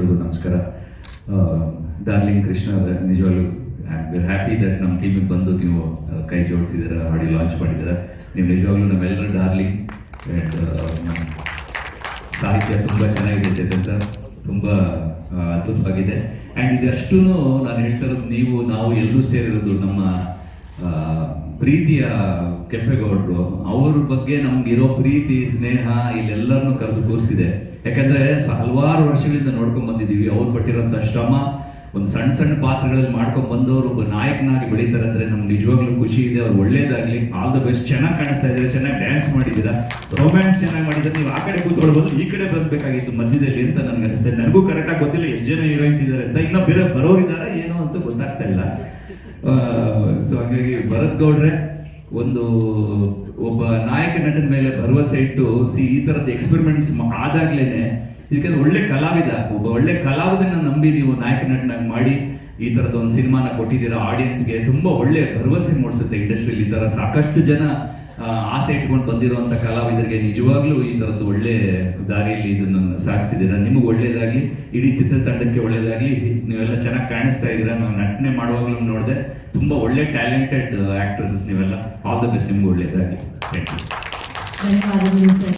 ಎಲ್ರಿಗೂ ನಮಸ್ಕಾರ. ಡಾರ್ಲಿಂಗ್ ಕೃಷ್ಣ ನಿಜವಾಗ್ಲೂ ವೆರಿ ಹ್ಯಾಪಿ ದಟ್ ನಮ್ಮ ಟೀಮಿಗೆ ಬಂದು ನೀವು ಕೈ ಜೋಡಿಸಿದ್ದೀರ ಆಡಿ ಲಾಂಚ್ ಮಾಡಿದ್ದೀರ ನೀವು ನಿಜವಾಗ್ಲೂ ನಮ್ಮೆಲ್ಲರ ಡಾರ್ಲಿಂಗ್ ಸಾಹಿತ್ಯ ತುಂಬ ಚೆನ್ನಾಗಿದೆ ಚೇತನ್ ಸರ್. ತುಂಬ ಅದ್ಭುತವಾಗಿದೆ. ಆ್ಯಂಡ್ ಇದಷ್ಟು ನಾನು ಹೇಳ್ತಾ ಇರೋದು, ನೀವು, ನಾವು ಎಲ್ಲರೂ ಸೇರಿರೋದು ನಮ್ಮ ಪ್ರೀತಿಯ ಕೆಂಪೇಗೌಡರು, ಅವ್ರ ಬಗ್ಗೆ ನಮ್ಗಿರೋ ಪ್ರೀತಿ, ಸ್ನೇಹ ಇಲ್ಲೆಲ್ಲರನ್ನೂ ಕರೆದು ಕೂರಿಸಿದೆ. ಯಾಕಂದ್ರೆ ಹಲವಾರು ವರ್ಷಗಳಿಂದ ನೋಡ್ಕೊಂಡ್ ಬಂದಿದ್ದೀವಿ. ಅವ್ರು ಪಟ್ಟಿರೋಂಥ ಶ್ರಮ, ಒಂದು ಸಣ್ಣ ಸಣ್ಣ ಪಾತ್ರಗಳಲ್ಲಿ ಮಾಡ್ಕೊಂಡ್ ಬಂದವರು ಒಬ್ಬ ನಾಯಕನಾಗಿ ಬೆಳೀತಾರೆ ಅಂದ್ರೆ ನಮ್ಗೆ ನಿಜವಾಗ್ಲೂ ಖುಷಿ ಇದೆ. ಅವ್ರು ಒಳ್ಳೇದಾಗ್ಲಿ. All the best. ಚೆನ್ನಾಗಿ ಕಾಣಿಸ್ತಾ ಇದ್ದಾರೆ. ಚೆನ್ನಾಗಿ ಡ್ಯಾನ್ಸ್ ಮಾಡಿದ್ದೀರಾ? ರೊಮ್ಯಾನ್ಸ್ ಚೆನ್ನಾಗಿ ಮಾಡಿದ್ರೆ ನೀವು ಆ ಕಡೆ ಕೂತ್ಕೊಳ್ಬೋದು, ಈ ಕಡೆ ಬರಬೇಕಾಗಿತ್ತು ಮಧ್ಯದಲ್ಲಿ ಅಂತ ನನ್ಗೆ ಅನಿಸ್ತದೆ ನನಗೂ ಕರೆಕ್ಟಾಗಿ ಗೊತ್ತಿಲ್ಲ. ಎಷ್ಟು ಜನ ಹೀರೋಯಿನ್ಸ್ ಇದ್ದಾರೆ ಅಂತ. ಇನ್ನೂ ಬೇರೆ ಬರೋರಿದ್ದಾರೆ ಏನೋ ಅಂತ ಗೊತ್ತಾಗ್ತಾ ಇಲ್ಲ. ಸೊ ಹಾಗಾಗಿ ಭರತ್ ಗೌಡ್ರೆ ಒಂದು ಒಬ್ಬ ನಾಯಕ ನಟನ ಮೇಲೆ ಭರವಸೆ ಇಟ್ಟು, ಸಿ, ಈ ತರದ ಎಕ್ಸ್ಪೆರಿಮೆಂಟ್ಸ್ ಆದಾಗ್ಲೇನೆ ಇದಕ್ಕೆ ಒಳ್ಳೆ ಕಲಾವಿದ, ಒಬ್ಬ ಒಳ್ಳೆ ಕಲಾವಿದನ್ನ ನಂಬಿ ನೀವು ನಾಯಕ ನಟನಾಗಿ ಮಾಡಿ ಈ ತರದ ಒಂದು ಸಿನಿಮಾನ ಕೊಟ್ಟಿದ್ದೀರಾ ಆಡಿಯನ್ಸ್ಗೆ ತುಂಬಾ ಒಳ್ಳೆ ಭರವಸೆ ಮೂಡಿಸುತ್ತೆ ಇಂಡಸ್ಟ್ರಿಯಲ್ಲಿ ಈ ಥರ ಸಾಕಷ್ಟು ಜನ ಆಸೆ ಇಟ್ಕೊಂಡು ಬಂದಿರುವಂತ ಕಲಾವಿದರಿಗೆ ನಿಜವಾಗ್ಲೂ ಈ ತರದ್ದು ಒಳ್ಳೆ ದಾರಿಯಲ್ಲಿ ಇದನ್ನ ಸಾಗಿಸಿದ್ದೀರಾ? ನಿಮಗೆ ಒಳ್ಳೇದಾಗಿ ಇಡೀ ಚಿತ್ರತಂಡಕ್ಕೆ ಒಳ್ಳೇದಾಗಿ ನೀವೆಲ್ಲ ಚೆನ್ನಾಗಿ ಕಾಣಿಸ್ತಾ ಇದ್ದೀರಾ ನಾವು ನಟನೆ ಮಾಡುವಾಗಲೂ ನೋಡಿದೆ ತುಂಬಾ ಒಳ್ಳೆ ಟ್ಯಾಲೆಂಟೆಡ್ ಆಕ್ಟ್ರೆಸಸ್ ನೀವೆಲ್ಲ. ಆಲ್ ದ ಬೆಸ್ಟ್ ನಿಮ್ಗೆ ಒಳ್ಳೇದಾಗ್ಲಿ ಥ್ಯಾಂಕ್ ಯು ಧನ್ಯವಾದಗಳು ಸರ್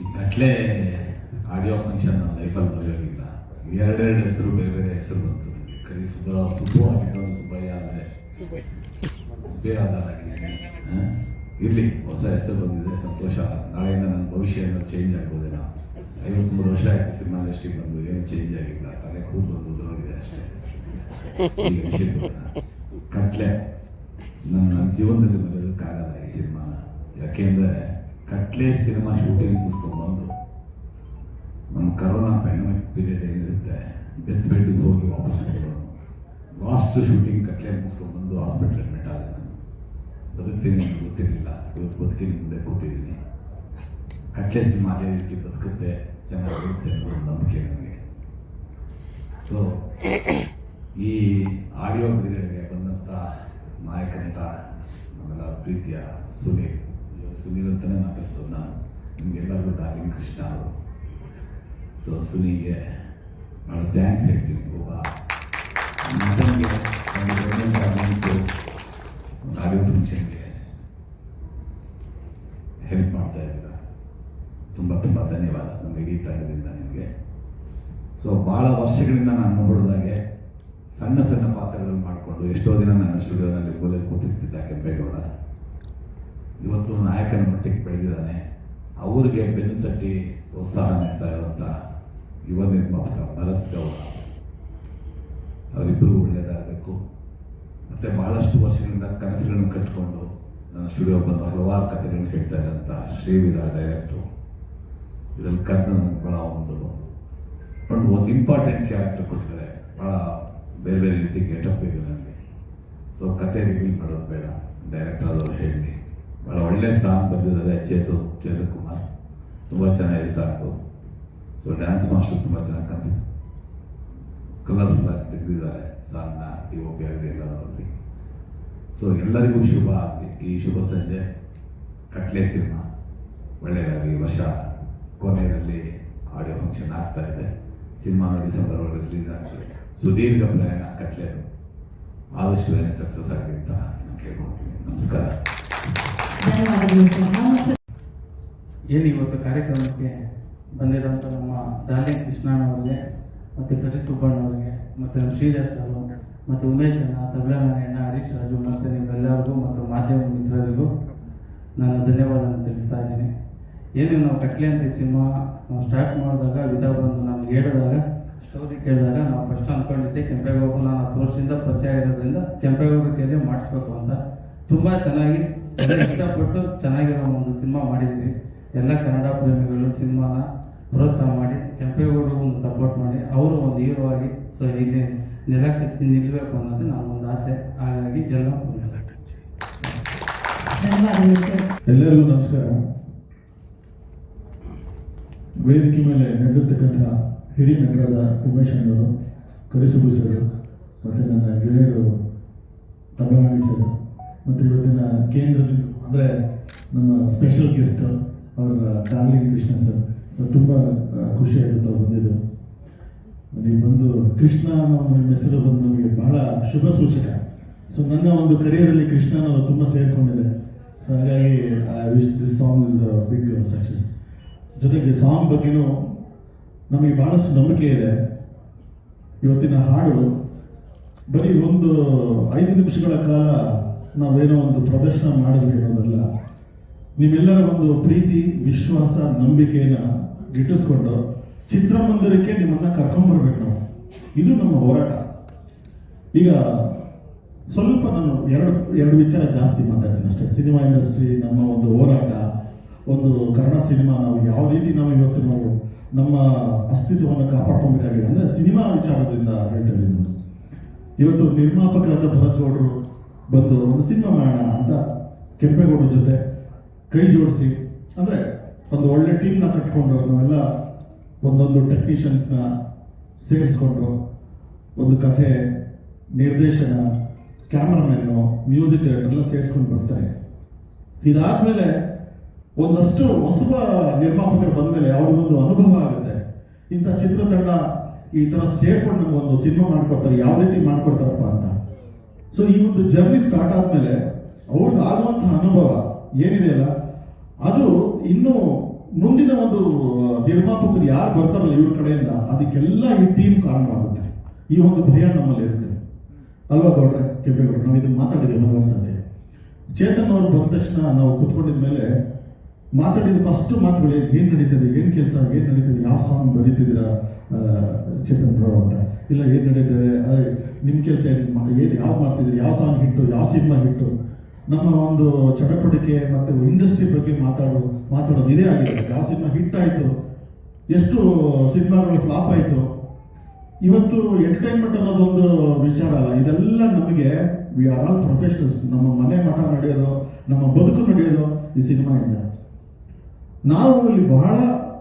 ಈ ಕಟ್ಲೆ ಆಡಿಯೋ ಫಂಕ್ಷನ್ ನನ್ನ ಲೈಫಲ್ಲಿ ಬರೆಯೋದಿಲ್ಲ ಎರಡೆರಡು ಹೆಸರು ಬೇರೆ ಬೇರೆ ಹೆಸರು ಬಂತು. ಕರಿ ಸುಬ್ಬ ಸುಬ್ಬು ಆಗಿದ್ದವನು ಸುಬ್ಬಯ್ಯ ಆದರೆ. ಆಗಿದೆ ಆಗಿದ್ದೀನಿ. ಇರಲಿ, ಹೊಸ ಹೆಸರು ಬಂದಿದೆ, ಸಂತೋಷ. ನಾಳೆಯಿಂದ ನನ್ನ ಭವಿಷ್ಯ ಏನೋ ಚೇಂಜ್ ಆಗ್ಬೋದೇನೋ ಐವತ್ಮೂರು ವರ್ಷ ಆಯ್ತು ಸಿನಿಮಾ ಇಂಡಸ್ಟ್ರಿಗೆ ಬಂದು, ಏನು ಚೇಂಜ್ ಆಗಿಲ್ಲ. ತಲೆ ಕೂದಲು ಉದುರೋಗಿದೆ ಅಷ್ಟೇ. ಈ ಬರೋಣ. ಕಟ್ಲೆ, ನನ್ನ ಜೀವನದಲ್ಲಿ ಬರೆಯೋದಕ್ಕಾಗಲ್ಲ ಈ ಸಿನಿಮಾನ ಯಾಕೆಂದ್ರೆ ಕಟ್ಲೆ ಸಿನಿಮಾ ಶೂಟಿಂಗ್ ಮುಗಿಸ್ಕೊಂಡ್ಬಂದು ನಮ್ಮ ಕರೋನಾ ಪ್ಯಾಂಡಮಿಕ್ ಪೀರಿಯಡ್ ಏನಿರುತ್ತೆ ಡೆತ್ ಬೆಡ್ಗೆ ಹೋಗಿ ವಾಪಸ್ ಬಂದು ಲಾಸ್ಟ್ ಶೂಟಿಂಗ್ ಕಟ್ಲೆ ಮುಗಿಸ್ಕೊಂಡ್ಬಂದು ಹಾಸ್ಪಿಟ್ಲ್ ಅಡ್ಮಿಟ್ ಆದೆ ನಾನು ಬದುಕ್ತೀನಿ ಅಂತ ಗೊತ್ತಿರಲಿಲ್ಲ ಇವತ್ತು ಬದುಕಿನ ಮುಂದೆ ಕೂತಿದ್ದೀನಿ. ಕಟ್ಲೆ ಸಿನಿಮಾ ಅದೇ ರೀತಿ ಬದುಕುತ್ತೆ. ಚೆನ್ನಾಗಿರುತ್ತೆ ಅನ್ನೋ ಒಂದು ನಂಬಿಕೆ ನನಗೆ. ಸೊ ಈ ಆಡಿಯೋ ಬಿಡುಗಡೆಗೆ ಬಂದಂಥ ನಾಯಕ ನಟ ನಮ್ಮೆಲ್ಲ ಪ್ರೀತಿಯ ಸುನೀಲ್ ಸುನೀಲ್ ಅಂತಲೇ ಮಾತಾಡ್ಸೋದು ನಾನು. ನಿಮಗೆಲ್ಲರಿಗೂ ಡಾರ್ಲಿಂಗ್ ಕೃಷ್ಣ ಅವರು. ಸೊ ಸುನಿಗೆ ಭಾಳ ಥ್ಯಾಂಕ್ಸ್ ಹೇಳ್ತೀನಿ. ಒಬ್ಬ ಆಡಿಯೋ ಫಂಕ್ಷನ್ಗೆ ಹೆಲ್ಪ್ ಮಾಡ್ತಾ ಇದ್ದೀರ? ತುಂಬ ತುಂಬ ಧನ್ಯವಾದ. ನಮ್ಮ ಇಡೀ ತಂಡದಿಂದ ನಿಮಗೆ. ಸೊ ಭಾಳ ವರ್ಷಗಳಿಂದ ನಾನು ನೋಡಿದಾಗೆ ಸಣ್ಣ ಸಣ್ಣ ಪಾತ್ರಗಳನ್ನು ಮಾಡಿಕೊಂಡು ಎಷ್ಟೋ ದಿನ ನನ್ನ ಸ್ಟುಡಿಯೋನಲ್ಲಿ ಮೂಲೆ ಕೂತಿರ್ತಿದ್ದ ಕೆಂಪೇಗೌಡ. ಇವತ್ತು ನಾಯಕನ ಮಟ್ಟಿಗೆ ಬೆಳೆದಿದ್ದಾನೆ ಅವರಿಗೆ ಬೆನ್ನು ತಟ್ಟಿ ಪ್ರೋತ್ಸಾಹ ನೀಡ್ತಾ ಇರುವಂಥ ಯುವ ನಿರ್ಮಾಪಕ ಭರತ್ ಗೌಡ. ಅವರಿಬ್ಬರು ಒಳ್ಳೆಯದಾಗಬೇಕು ಮತ್ತು ಬಹಳಷ್ಟು ವರ್ಷದಿಂದ ಕನಸುಗಳನ್ನು ಕಟ್ಟಿಕೊಂಡು ನನ್ನ ಸ್ಟುಡಿಯೋ ಬಂದು ಹಲವಾರು ಕಥೆಗಳನ್ನು ಹೇಳ್ತಾ ಇದ್ದಂಥ ಶ್ರೀವಿದ ಡೈರೆಕ್ಟ್ರು ಇದನ್ನು ಕರೆದು ಭಾಳ ಒಂದು ಒಂದು ಇಂಪಾರ್ಟೆಂಟ್ ಕ್ಯಾರೆಕ್ಟರ್ ಕೊಟ್ಟಿದ್ದಾರೆ. ಭಾಳ ಬೇರೆ ಬೇರೆ ರೀತಿ ಗೆಟಪ್ ಇದೆ ನನಗೆ. ಸೊ ಕತೆ ರಿವೀಲ್ ಮಾಡೋದು ಬೇಡ. ಡೈರೆಕ್ಟರ್ ಆದವರು ಹೇಳಿ. ಭಾಳ ಒಳ್ಳೆ ಸಾಂಗ್ ಬರೆದಿದ್ದಾರೆ ಚೇತು ಚೇತು ಕುಮಾರ್. ತುಂಬ ಚೆನ್ನಾಗಿದೆ ಸಾಂಗು ಸೊ ಡ್ಯಾನ್ಸ್ ಮಾಸ್ಟರ್ ತುಂಬ ಚೆನ್ನಾಗಿ ಕಲರ್ಫುಲ್ ಆಗಿ ತೆಗೆದಿದ್ದಾರೆ ಸಾಂಗ್ನ ಡಿ ಒ ಪಿ ಆಗಲಿ ಸೊ ಎಲ್ಲರಿಗೂ ಶುಭ. ಆಗಲಿ ಈ ಶುಭ ಸಂಜೆ. ಕಟ್ಲೆ ಸಿನಿಮಾ. ಒಳ್ಳೆಯದಾಗಿ ವರ್ಷ ಕೊನೆಯಲ್ಲಿ ಆಡಿಯೋ ಫಂಕ್ಷನ್ ಆಗ್ತಾ ಇದೆ. ಸಿನಿಮಾ ಡಿಸೆಂಬರ್ ಒಳಗೆ ರಿಲೀಸ್ ಆಗ್ತದೆ. ಸುದೀರ್ಘ ಪ್ರಯಾಣ ಕಟ್ಲೆ. ಆದಷ್ಟು ಏನೇ ಸಕ್ಸಸ್ ಆಗಲಿ ಅಂತ ನಾನು ಕೇಳ್ಕೊಳ್ತೀನಿ. ನಮಸ್ಕಾರ. ಏನು ಇವತ್ತು ಕಾರ್ಯಕ್ರಮಕ್ಕೆ ಬಂದಿರುವಂಥ ನಮ್ಮ ಡಾಲಿ ಕೃಷ್ಣಣ್ಣವ್ರಿಗೆ ಮತ್ತು ಕರಿ ಸುಬ್ಬಣ್ಣವ್ರಿಗೆ ಮತ್ತು ನಮ್ಮ ಶ್ರೀಧರ್ ಸರ್ ಮತ್ತು ಉಮೇಶ್ ಅಣ್ಣ ಹರೀಶ್ ರಾಜು ಮತ್ತು ನಿಮ್ಮೆಲ್ಲರಿಗೂ ಮತ್ತು ಮಾಧ್ಯಮ ಮಿತ್ರರಿಗೂ ನಾನು ಧನ್ಯವಾದವನ್ನು ತಿಳಿಸ್ತಾ ಇದ್ದೀನಿ. ಏನು ನಾವು ಕಟ್ಲೆ ಅಂತ ಸಿನಿಮಾ ನಾವು ಸ್ಟಾರ್ಟ್ ಮಾಡಿದಾಗ ವಿಧ ಬಂದು ನಮ್ಗೆ ಹೇಳಿದಾಗ ಸ್ಟೋರಿ ಕೇಳಿದಾಗ ನಾವು ಫಸ್ಟ್ ಅಂದ್ಕೊಂಡಿದ್ದೆ ಕೆಂಪೇಗೌಡರು ನಾನು ಹತ್ತು ವರ್ಷದಿಂದ ಪರಿಚಯ ಇರೋದ್ರಿಂದ ಕೆಂಪೇಗೌಡ ಕೈಯಲ್ಲಿ ಮಾಡಿಸ್ಬೇಕು ಅಂತ. ತುಂಬ ಚೆನ್ನಾಗಿ ಇಷ್ಟಪಟ್ಟು ಚೆನ್ನಾಗಿರೋ ಒಂದು ಸಿನಿಮಾ ಮಾಡಿದ್ದೀವಿ ಎಲ್ಲ ಕನ್ನಡ ಪ್ರೇಮಿಗಳು ಸಿನಿಮಾನ ಪ್ರೋತ್ಸಾಹ ಮಾಡಿ ಕೆಂಪೇಗೌಡ ಒಂದು ಸಪೋರ್ಟ್ ಮಾಡಿ, ಅವರು ಒಂದು ಹೀರೋ ಆಗಿ ಸೊ ಇಲ್ಲಿ ನೆಲ ಕಚ್ಚಿ ನಿಲ್ಲಬೇಕು ಅನ್ನೋದು ನಮ್ಮೊಂದು ಒಂದು ಆಸೆ. ಹಾಗಾಗಿ ಎಲ್ಲ ಸರ್ ಎಲ್ಲರಿಗೂ ನಮಸ್ಕಾರ. ವೇದಿಕೆ ಮೇಲೆ ನಡೆದಿರ್ತಕ್ಕಂಥ ಹಿರಿಯ ನಟರಾದ ಉಮೇಶ್ ಅಣ್ಣವರು ಕರಿಸುಬು ಸರ್ ಮತ್ತು ನನ್ನ ಗೆಳೆಯರು ತಮಿಳುನಾಡಿ ಸರ್ ಮತ್ತು ಇವತ್ತಿನ ಕೇಂದ್ರ ಅಂದರೆ ನಮ್ಮ ಸ್ಪೆಷಲ್ ಗೆಸ್ಟ್ ಅವರ ಡಾರ್ಲಿಂಗ್ ಕೃಷ್ಣ ಸರ್ ಸೊ ತುಂಬ ಖುಷಿ ಆಗುತ್ತೆ ಅವ್ರು ಬಂದಿದ್ದು. ಕೃಷ್ಣ ಅನ್ನೋ ನಿಮ್ಮ ಹೆಸರು ಬಂದು ನಮಗೆ ಬಹಳ ಶುಭ ಸೂಚಕ ಸೊ ನನ್ನ ಒಂದು ಕರಿಯರಲ್ಲಿ ಕೃಷ್ಣ ಅನ್ನೋದು ತುಂಬ ಸೇರಿಕೊಂಡಿದೆ ಸೊ ಹಾಗಾಗಿ I wish this song is big success ಜೊತೆಗೆ ಸಾಂಗ್ ಬಗ್ಗೆನೂ ನಮಗೆ ಬಹಳಷ್ಟು ನಂಬಿಕೆ ಇದೆ. ಇವತ್ತಿನ ಹಾಡು ಬರೀ ಒಂದು ಐದು ನಿಮಿಷಗಳ ಕಾಲ ನಾವೇನೋ ಒಂದು ಪ್ರದರ್ಶನ ಮಾಡಿದ್ವಿ ಅನ್ನೋದಲ್ಲ. ನಿಮ್ಮೆಲ್ಲರ ಒಂದು ಪ್ರೀತಿ, ವಿಶ್ವಾಸ, ನಂಬಿಕೆಯನ್ನು ಗಿಟ್ಟಿಸ್ಕೊಂಡು ಚಿತ್ರಮಂದಿರಕ್ಕೆ ನಿಮ್ಮನ್ನ ಕರ್ಕೊಂಡ್ಬರ್ಬೇಕು ನಾವು. ಇದು ನಮ್ಮ ಹೋರಾಟ. ಈಗ ಸ್ವಲ್ಪ ನಾನು ಎರಡು ಎರಡು ವಿಚಾರ ಜಾಸ್ತಿ ಮಾತಾಡ್ತೀನಿ ಅಷ್ಟೇ. ಸಿನಿಮಾ ಇಂಡಸ್ಟ್ರಿ ನಮ್ಮ ಒಂದು ಹೋರಾಟ, ಒಂದು ಕನ್ನಡ ಸಿನಿಮಾ ನಾವು ಯಾವ ರೀತಿ ನಾವು ಇವತ್ತು ನಾವು ನಮ್ಮ ಅಸ್ತಿತ್ವವನ್ನು ಕಾಪಾಡ್ಕೊಬೇಕಾಗಿದೆ ಅಂದ್ರೆ ಸಿನಿಮಾ ವಿಚಾರದಿಂದ ಹೇಳ್ತಾ ನಾನು. ಇವತ್ತು ನಿರ್ಮಾಪಕರಾದ ಭರತ್ ಗೌಡರು ಬಂದು ಒಂದು ಸಿನಿಮಾ ಮಾಡೋಣ ಅಂತ ಕೆಂಪೇಗೌಡರ ಜೊತೆ ಕೈ ಜೋಡಿಸಿ, ಅಂದ್ರೆ ಒಂದು ಒಳ್ಳೆ ಟೀಮ್ನ ಕಟ್ಕೊಂಡು ನಾವೆಲ್ಲ ಒಂದೊಂದು ಟೆಕ್ನಿಷಿಯನ್ಸ್ನ ಸೇರಿಸ್ಕೊಂಡು ಒಂದು ಕಥೆ ನಿರ್ದೇಶನ ಕ್ಯಾಮ್ರಾಮ್ಯಾನು ಮ್ಯೂಸಿಕ್ ಡೈರೆಕ್ಟರ್ ಎಲ್ಲ ಸೇರಿಸ್ಕೊಂಡು ಬರ್ತಾರೆ. ಇದಾದ್ಮೇಲೆ ಒಂದಷ್ಟು ಹೊಸಬ ನಿರ್ಮಾಪಕರು ಬಂದ್ಮೇಲೆ ಅವ್ರಿಗೊಂದು ಅನುಭವ ಆಗುತ್ತೆ. ಇಂಥ ಚಿತ್ರತಂಡ ಈ ತರ ಸೇರ್ಕೊಂಡು ಒಂದು ಸಿನಿಮಾ ಮಾಡ್ಕೊಡ್ತಾರೆ, ಯಾವ ರೀತಿ ಮಾಡ್ಕೊಡ್ತಾರಪ್ಪ ಅಂತ. ಸೊ ಈ ಒಂದು ಜರ್ನಿ ಸ್ಟಾರ್ಟ್ ಆದ್ಮೇಲೆ ಅವ್ರಿಗೆ ಆಗುವಂತಹ ಅನುಭವ ಏನಿದೆಯಲ್ಲ ಅದು ಇನ್ನು ಮುಂದಿನ ಒಂದು ನಿರ್ಮಾಪಕರು ಯಾರು ಬರ್ತಾರಲ್ಲ ಇವ್ರ ಕಡೆಯಿಂದ, ಅದಕ್ಕೆಲ್ಲ ಈ ಟೀಮ್ ಕಾರಣವಾಗುತ್ತೆ. ಈ ಒಂದು ಭಯ ನಮ್ಮಲ್ಲಿ ಇರುತ್ತೆ. ಅಲ್ವಾ ಗೌಡ್ರೆ ಕೆಂಪೇಗೌಡ್ರೆ ನಾವು ಇದನ್ನ ಮಾತಾಡಿದ್ದೀವಿ ಹಲವಾರು ಸತಿ ಚೇತನ್ ಅವರು ಬಂದ ತಕ್ಷಣ ನಾವು ಕುತ್ಕೊಂಡಿದ ಮೇಲೆ ಮಾತಾಡಿದ ಫಸ್ಟ್ ಮಾತುಗಳು, ಏನ್ ನಡೀತದೆ, ಏನ್ ಕೆಲಸ, ಏನ್ ನಡೀತದೆ, ಯಾವ ಸಾಂಗ್ ಬರೀತಿದ್ದೀರಾ ಚೇತನ್ ಬ್ರೋ ಅಂತ. ಇಲ್ಲ, ಏನ್ ನಡೀತದೆ, ಅದೇ, ನಿಮ್ ಕೆಲಸ ಏನು ಏನ್, ಯಾವ ಮಾಡ್ತಿದ್ರಿ ಯಾವ ಸಾಂಗ್ ಹಿಟ್ಟು, ಯಾವ ಸಿನಿಮಾ ಹಿಟ್ಟು? ನಮ್ಮ ಒಂದು ಚಟಪಟಿಕೆ ಮತ್ತೆ ಇಂಡಸ್ಟ್ರಿ ಬಗ್ಗೆ ಮಾತಾಡು, ಮಾತಾಡೋದು ಇದೇ ಆಗಿದೆ ಯಾವ ಸಿನಿಮಾ ಹಿಟ್ ಆಯ್ತು. ಎಷ್ಟು ಸಿನಿಮಾಗಳು ಫ್ಲಾಪ್ ಆಯ್ತು. ಇವತ್ತು ಎಂಟರ್ಟೈನ್ಮೆಂಟ್ ಅನ್ನೋದೊಂದು ವಿಚಾರ ಅಲ್ಲ. ಇದೆಲ್ಲ ನಮಗೆ ವಿ ಆರ್ ಆಲ್ ಪ್ರೊಫೆಷನಲ್ಸ್ ನಮ್ಮ ಮನೆ ಮಠ ನಡೆಯೋದು, ನಮ್ಮ ಬದುಕು ನಡೆಯೋದು ಈ ಸಿನಿಮಾಯಿಂದ. ನಾವು ಇಲ್ಲಿ ಬಹಳ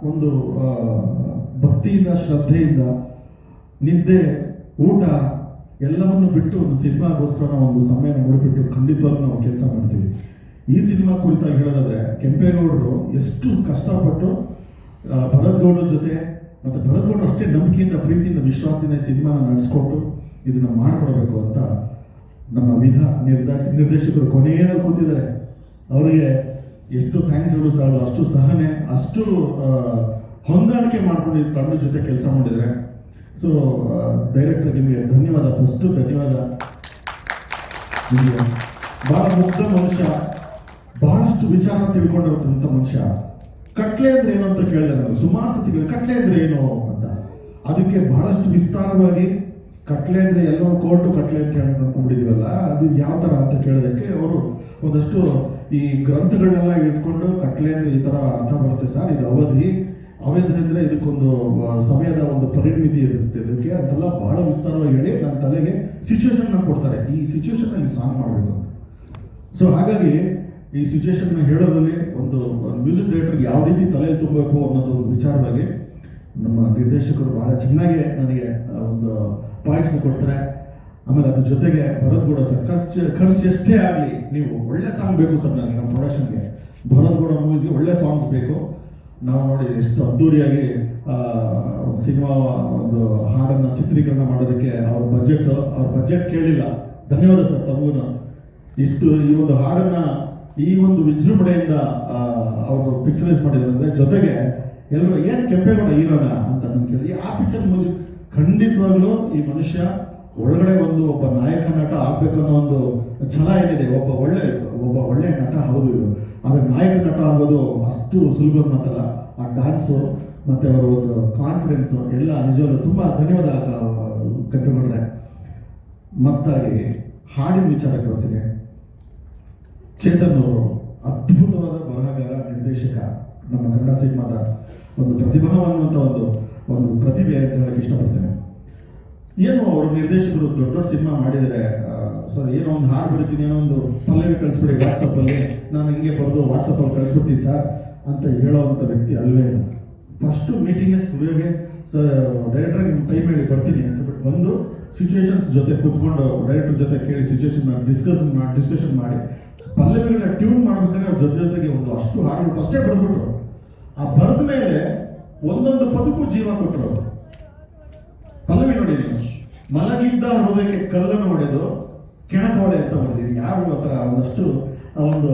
ಒಂದು ಭಕ್ತಿಯಿಂದ, ಶ್ರದ್ಧೆಯಿಂದ, ನಿದ್ದೆ, ಊಟ ಎಲ್ಲವನ್ನು ಬಿಟ್ಟು ಒಂದು ಸಿನಿಮಾಗೋಸ್ಕರ ನಾವು ಒಂದು ಸಮಯ ಹುಡುಕಿಟ್ಟು ಖಂಡಿತವಾಗ್ಲೂ ನಾವು ಕೆಲಸ ಮಾಡ್ತೀವಿ. ಈ ಸಿನಿಮಾ ಕುರಿತಾಗಿ ಹೇಳೋದಾದ್ರೆ, ಕೆಂಪೇಗೌಡರು ಎಷ್ಟು ಕಷ್ಟಪಟ್ಟು ಭರತ್ ಗೌಡರ ಜೊತೆ, ಮತ್ತೆ ಭರತ್ ಗೌಡರು ಅಷ್ಟೇ ನಂಬಿಕೆಯಿಂದ, ಪ್ರೀತಿಯಿಂದ, ವಿಶ್ವಾಸದಿಂದ ಸಿನಿಮಾನ ನಡೆಸ್ಕೊಟ್ಟು ಇದನ್ನ ಮಾಡಿಕೊಡಬೇಕು ಅಂತ ನಮ್ಮ ವಿಧ ನಿರ್ದಾ, ನಿರ್ದೇಶಕರು ಕೊನೆಯ ಕೂತಿದ್ದಾರೆ. ಅವರಿಗೆ ಎಷ್ಟು ಥ್ಯಾಂಕ್ಸ್ ಹೇಳು ಸಾಲ ಅಷ್ಟು ಸಹನೆ, ಅಷ್ಟು ಹೊಂದಾಣಿಕೆ ಮಾಡ್ಕೊಂಡು ತಂಡದ ಜೊತೆ ಕೆಲಸ ಮಾಡಿದ್ದಾರೆ. ಸೊ ಡೈರೆಕ್ಟರ್ ನಿಮಗೆ ಧನ್ಯವಾದ ಫಸ್ಟ್ ಧನ್ಯವಾದ ಬಹಳ ಮುಗ್ಧ ಮನುಷ್ಯ ಬಹಳಷ್ಟು ವಿಚಾರ ತಿಳ್ಕೊಂಡಿರುವಂತ ಮನುಷ್ಯ. ಕಟ್ಲೆ ಅಂದ್ರೆ ಏನು ಅಂತ ಕೇಳಿದೆ ನಾನು. ಸುಮಾರು ಸತಿ ಕೇಳಿದೆ, ಕಟ್ಲೆ ಅಂದ್ರೆ ಏನು ಅಂತ. ಅದಕ್ಕೆ ಬಹಳಷ್ಟು ವಿಸ್ತಾರವಾಗಿ ಕಟ್ಲೆ ಅಂದ್ರೆ ಎಲ್ಲರೂ ಕೋರ್ಟು ಕಟ್ಲೆ ಅಂತ ಹೇಳಿ ಅದು ಯಾವ ತರ ಅಂತ ಕೇಳೋದಕ್ಕೆ ಅವರು ಒಂದಷ್ಟು ಈ ಗ್ರಂಥಗಳನ್ನೆಲ್ಲ ಇಟ್ಕೊಂಡು ಕಟ್ಲೆ ಅಂದ್ರೆ ಈ ತರ ಅರ್ಥ ಬರುತ್ತೆ ಸರ್. ಇದು ಅವಧಿ. ಅವಧಿ ಅಂದ್ರೆ ಇದಕ್ಕೊಂದು ಸಮಯದ ಒಂದು ಪರಿಣಿತಿ ಇರುತ್ತೆ. ಇದಕ್ಕೆ ಅಂತೆಲ್ಲ ಬಹಳ ವಿಸ್ತಾರವಾಗಿ ಹೇಳಿ ನನ್ನ ತಲೆಗೆ ಸಿಚುವೇಶನ್ನ ಕೊಡ್ತಾರೆ. ಈ ಸಿಚುವೇಶನ್ ಅಲ್ಲಿ ಸಾಂಗ್ ಮಾಡಬೇಕು ಸೊ ಹಾಗಾಗಿ ಈ ಸಿಚುವೇಶನ್ ಹೇಳೋದ್ರಲ್ಲಿ ಒಂದು ಮ್ಯೂಸಿಕ್ ಡೈರೆಕ್ಟರ್ ಯಾವ ರೀತಿ ತಲೆಯಲ್ಲಿ ತುಂಬಬೇಕು ಅನ್ನೋದು ವಿಚಾರವಾಗಿ ನಮ್ಮ ನಿರ್ದೇಶಕರು ಬಹಳ ಚೆನ್ನಾಗಿ ನನಗೆ ಒಂದು ಪಾಯಿಂಟ್ಸ್ ಕೊಡ್ತಾರೆ. ಆಮೇಲೆ ಅದ್ರ ಜೊತೆಗೆ ಭರತ್ ಕೂಡ ಸರ್, ಖರ್ಚು ಖರ್ಚು ಎಷ್ಟೇ ಆಗಲಿ, ನೀವು ಒಳ್ಳೆ ಸಾಂಗ್ ಬೇಕು ಸರ್ ನನಗೆ, ನಮ್ಮ ಪ್ರೊಡಕ್ಷನ್ಗೆ ಭರತ್ ಕೂಡ ಮೂವೀಸ್ಗೆ ಒಳ್ಳೆ ಸಾಂಗ್ಸ್ ಬೇಕು. ನಾವು ನೋಡಿ ಎಷ್ಟು ಅದ್ದೂರಿಯಾಗಿ ಸಿನಿಮಾ ಒಂದು ಹಾಡನ್ನ ಚಿತ್ರೀಕರಣ ಮಾಡೋದಕ್ಕೆ ಅವ್ರ ಬಜೆಟ್ ಅವ್ರ ಬಜೆಟ್ ಕೇಳಿಲ್ಲ. ಧನ್ಯವಾದ ಸರ್ ತಮಗೂ. ಇಷ್ಟು ಈ ಒಂದು ಹಾಡನ್ನ ಈ ಒಂದು ವಿಜೃಂಭಣೆಯಿಂದ ಅವರು ಪಿಕ್ಚರೈಸ್ ಮಾಡಿದ್ರು ಅಂದ್ರೆ ಜೊತೆಗೆ ಎಲ್ಲರೂ ಏನು ಕೆಂಪೇಗೌಡ ಹೀರೋನ ಅಂತ ನಾನು ಕೇಳಿ ಆ ಪಿಕ್ಚರ್ ಮ್ಯೂಸಿಕ್ ಖಂಡಿತವಾಗ್ಲೂ ಈ ಮನುಷ್ಯ ಒಳಗಡೆ ಒಂದು ಒಬ್ಬ ನಾಯಕ ನಟ ಆಗ್ಬೇಕು ಅನ್ನೋ ಒಂದು ಛಲ ಏನಿದೆ, ಒಬ್ಬ ಒಳ್ಳೆ ಒಬ್ಬ ಒಳ್ಳೆ ನಟ ಹೌದು ಇವರು. ಆದ್ರೆ ನಾಯಕ ನಟ ಆಗೋದು ಅಷ್ಟು ಸುಲಭ ಮಾತಲ್ಲ. ಆ ಡಾನ್ಸ್ ಮತ್ತೆ ಅವರ ಒಂದು ಕಾನ್ಫಿಡೆನ್ಸ್ ಎಲ್ಲ ನಿಜವಾಗ್ಲೂ ತುಂಬಾ ಧನ್ಯವಾದ ಕಟ್ಟಿಕೊಂಡ್ರೆ. ಮತ್ತಾಗಿ ಹಾಡಿನ ವಿಚಾರಕ್ಕೆ ಬರ್ತೀನಿ. ಚೇತನ್ ಅವರು ಅದ್ಭುತವಾದ ಬರಹಗಾರ, ನಿರ್ದೇಶಕ, ನಮ್ಮ ಕನ್ನಡ ಸಿನಿಮಾದ ಒಂದು ಪ್ರತಿಭಾವಂತ ಒಂದು ಒಂದು ಪ್ರತಿಭೆ ಅಂತ ಹೇಳಕ್ ಇಷ್ಟಪಡ್ತೇನೆ. ಏನು ಅವರು ನಿರ್ದೇಶಕರು ದೊಡ್ಡ ದೊಡ್ಡ ಸಿನಿಮಾ ಮಾಡಿದರೆ ಸರ್ ಏನೋ ಒಂದು ಹಾಡು ಬಿಡ್ತೀನಿ ಏನೋ ಒಂದು ಪಲ್ಲೆಗೆ ಕಳಿಸ್ಬಿಡಿ ವಾಟ್ಸಪ್ ಅಲ್ಲಿ ನಾನು ಹಿಂಗೆ ಬರೆದು ವಾಟ್ಸಪ್ಪಲ್ಲಿ ಕಳಿಸ್ಬಿಡ್ತೀನಿ ಸರ್ ಅಂತ ಹೇಳೋವಂಥ ವ್ಯಕ್ತಿ ಅಲ್ವೇ ಇಲ್ಲ. ಫಸ್ಟ್ ಮೀಟಿಂಗ್ ಸ್ಟುಡಿಯೋಗೆ ಸರ್ ಡೈರೆಕ್ಟರ್ ನಿಮ್ಮ ಟೈಮ್ ಹೇಳಿ ಬರ್ತೀನಿ ಅಂತ ಬಿಟ್ಟು ಬಂದು ಸಿಚುವೇಶನ್ಸ್ ಜೊತೆ ಕೂತ್ಕೊಂಡು ಡೈರೆಕ್ಟರ್ ಜೊತೆ ಕೇಳಿ ಸಿಚುವೇಶನ್ ಡಿಸ್ಕಸ್ ಮಾಡಿ ಡಿಸ್ಕಷನ್ ಮಾಡಿ. ಪಲ್ಲವಿಗಳನ್ನ ಟ್ಯೂನ್ ಮಾಡ್ಬೇಕಾದ್ರೆ ಅವ್ರ ಜೊತೆ ಜೊತೆಗೆ ಒಂದು ಅಷ್ಟು ಹಾಡುಗಳು ಫಸ್ಟೇ ಬರೆದ್ಬಿಟ್ರು. ಆ ಬರೆದ ಮೇಲೆ ಒಂದೊಂದು ಪದಕ್ಕೂ ಜೀವ ಕೊಟ್ಟರು ಪಲ್ಲವಿ ನೋಡಿ, ಮಲಗಿದ್ದ ಹೃದಯಕ್ಕೆ ಕಲ್ಲನ್ನು ಹೊಡೆದು ಕೆಣಕೋಡೆ ಅಂತ ಹೊಡೆದಿದೆ ಯಾರು ಆ ಥರ ಒಂದಷ್ಟು ಒಂದು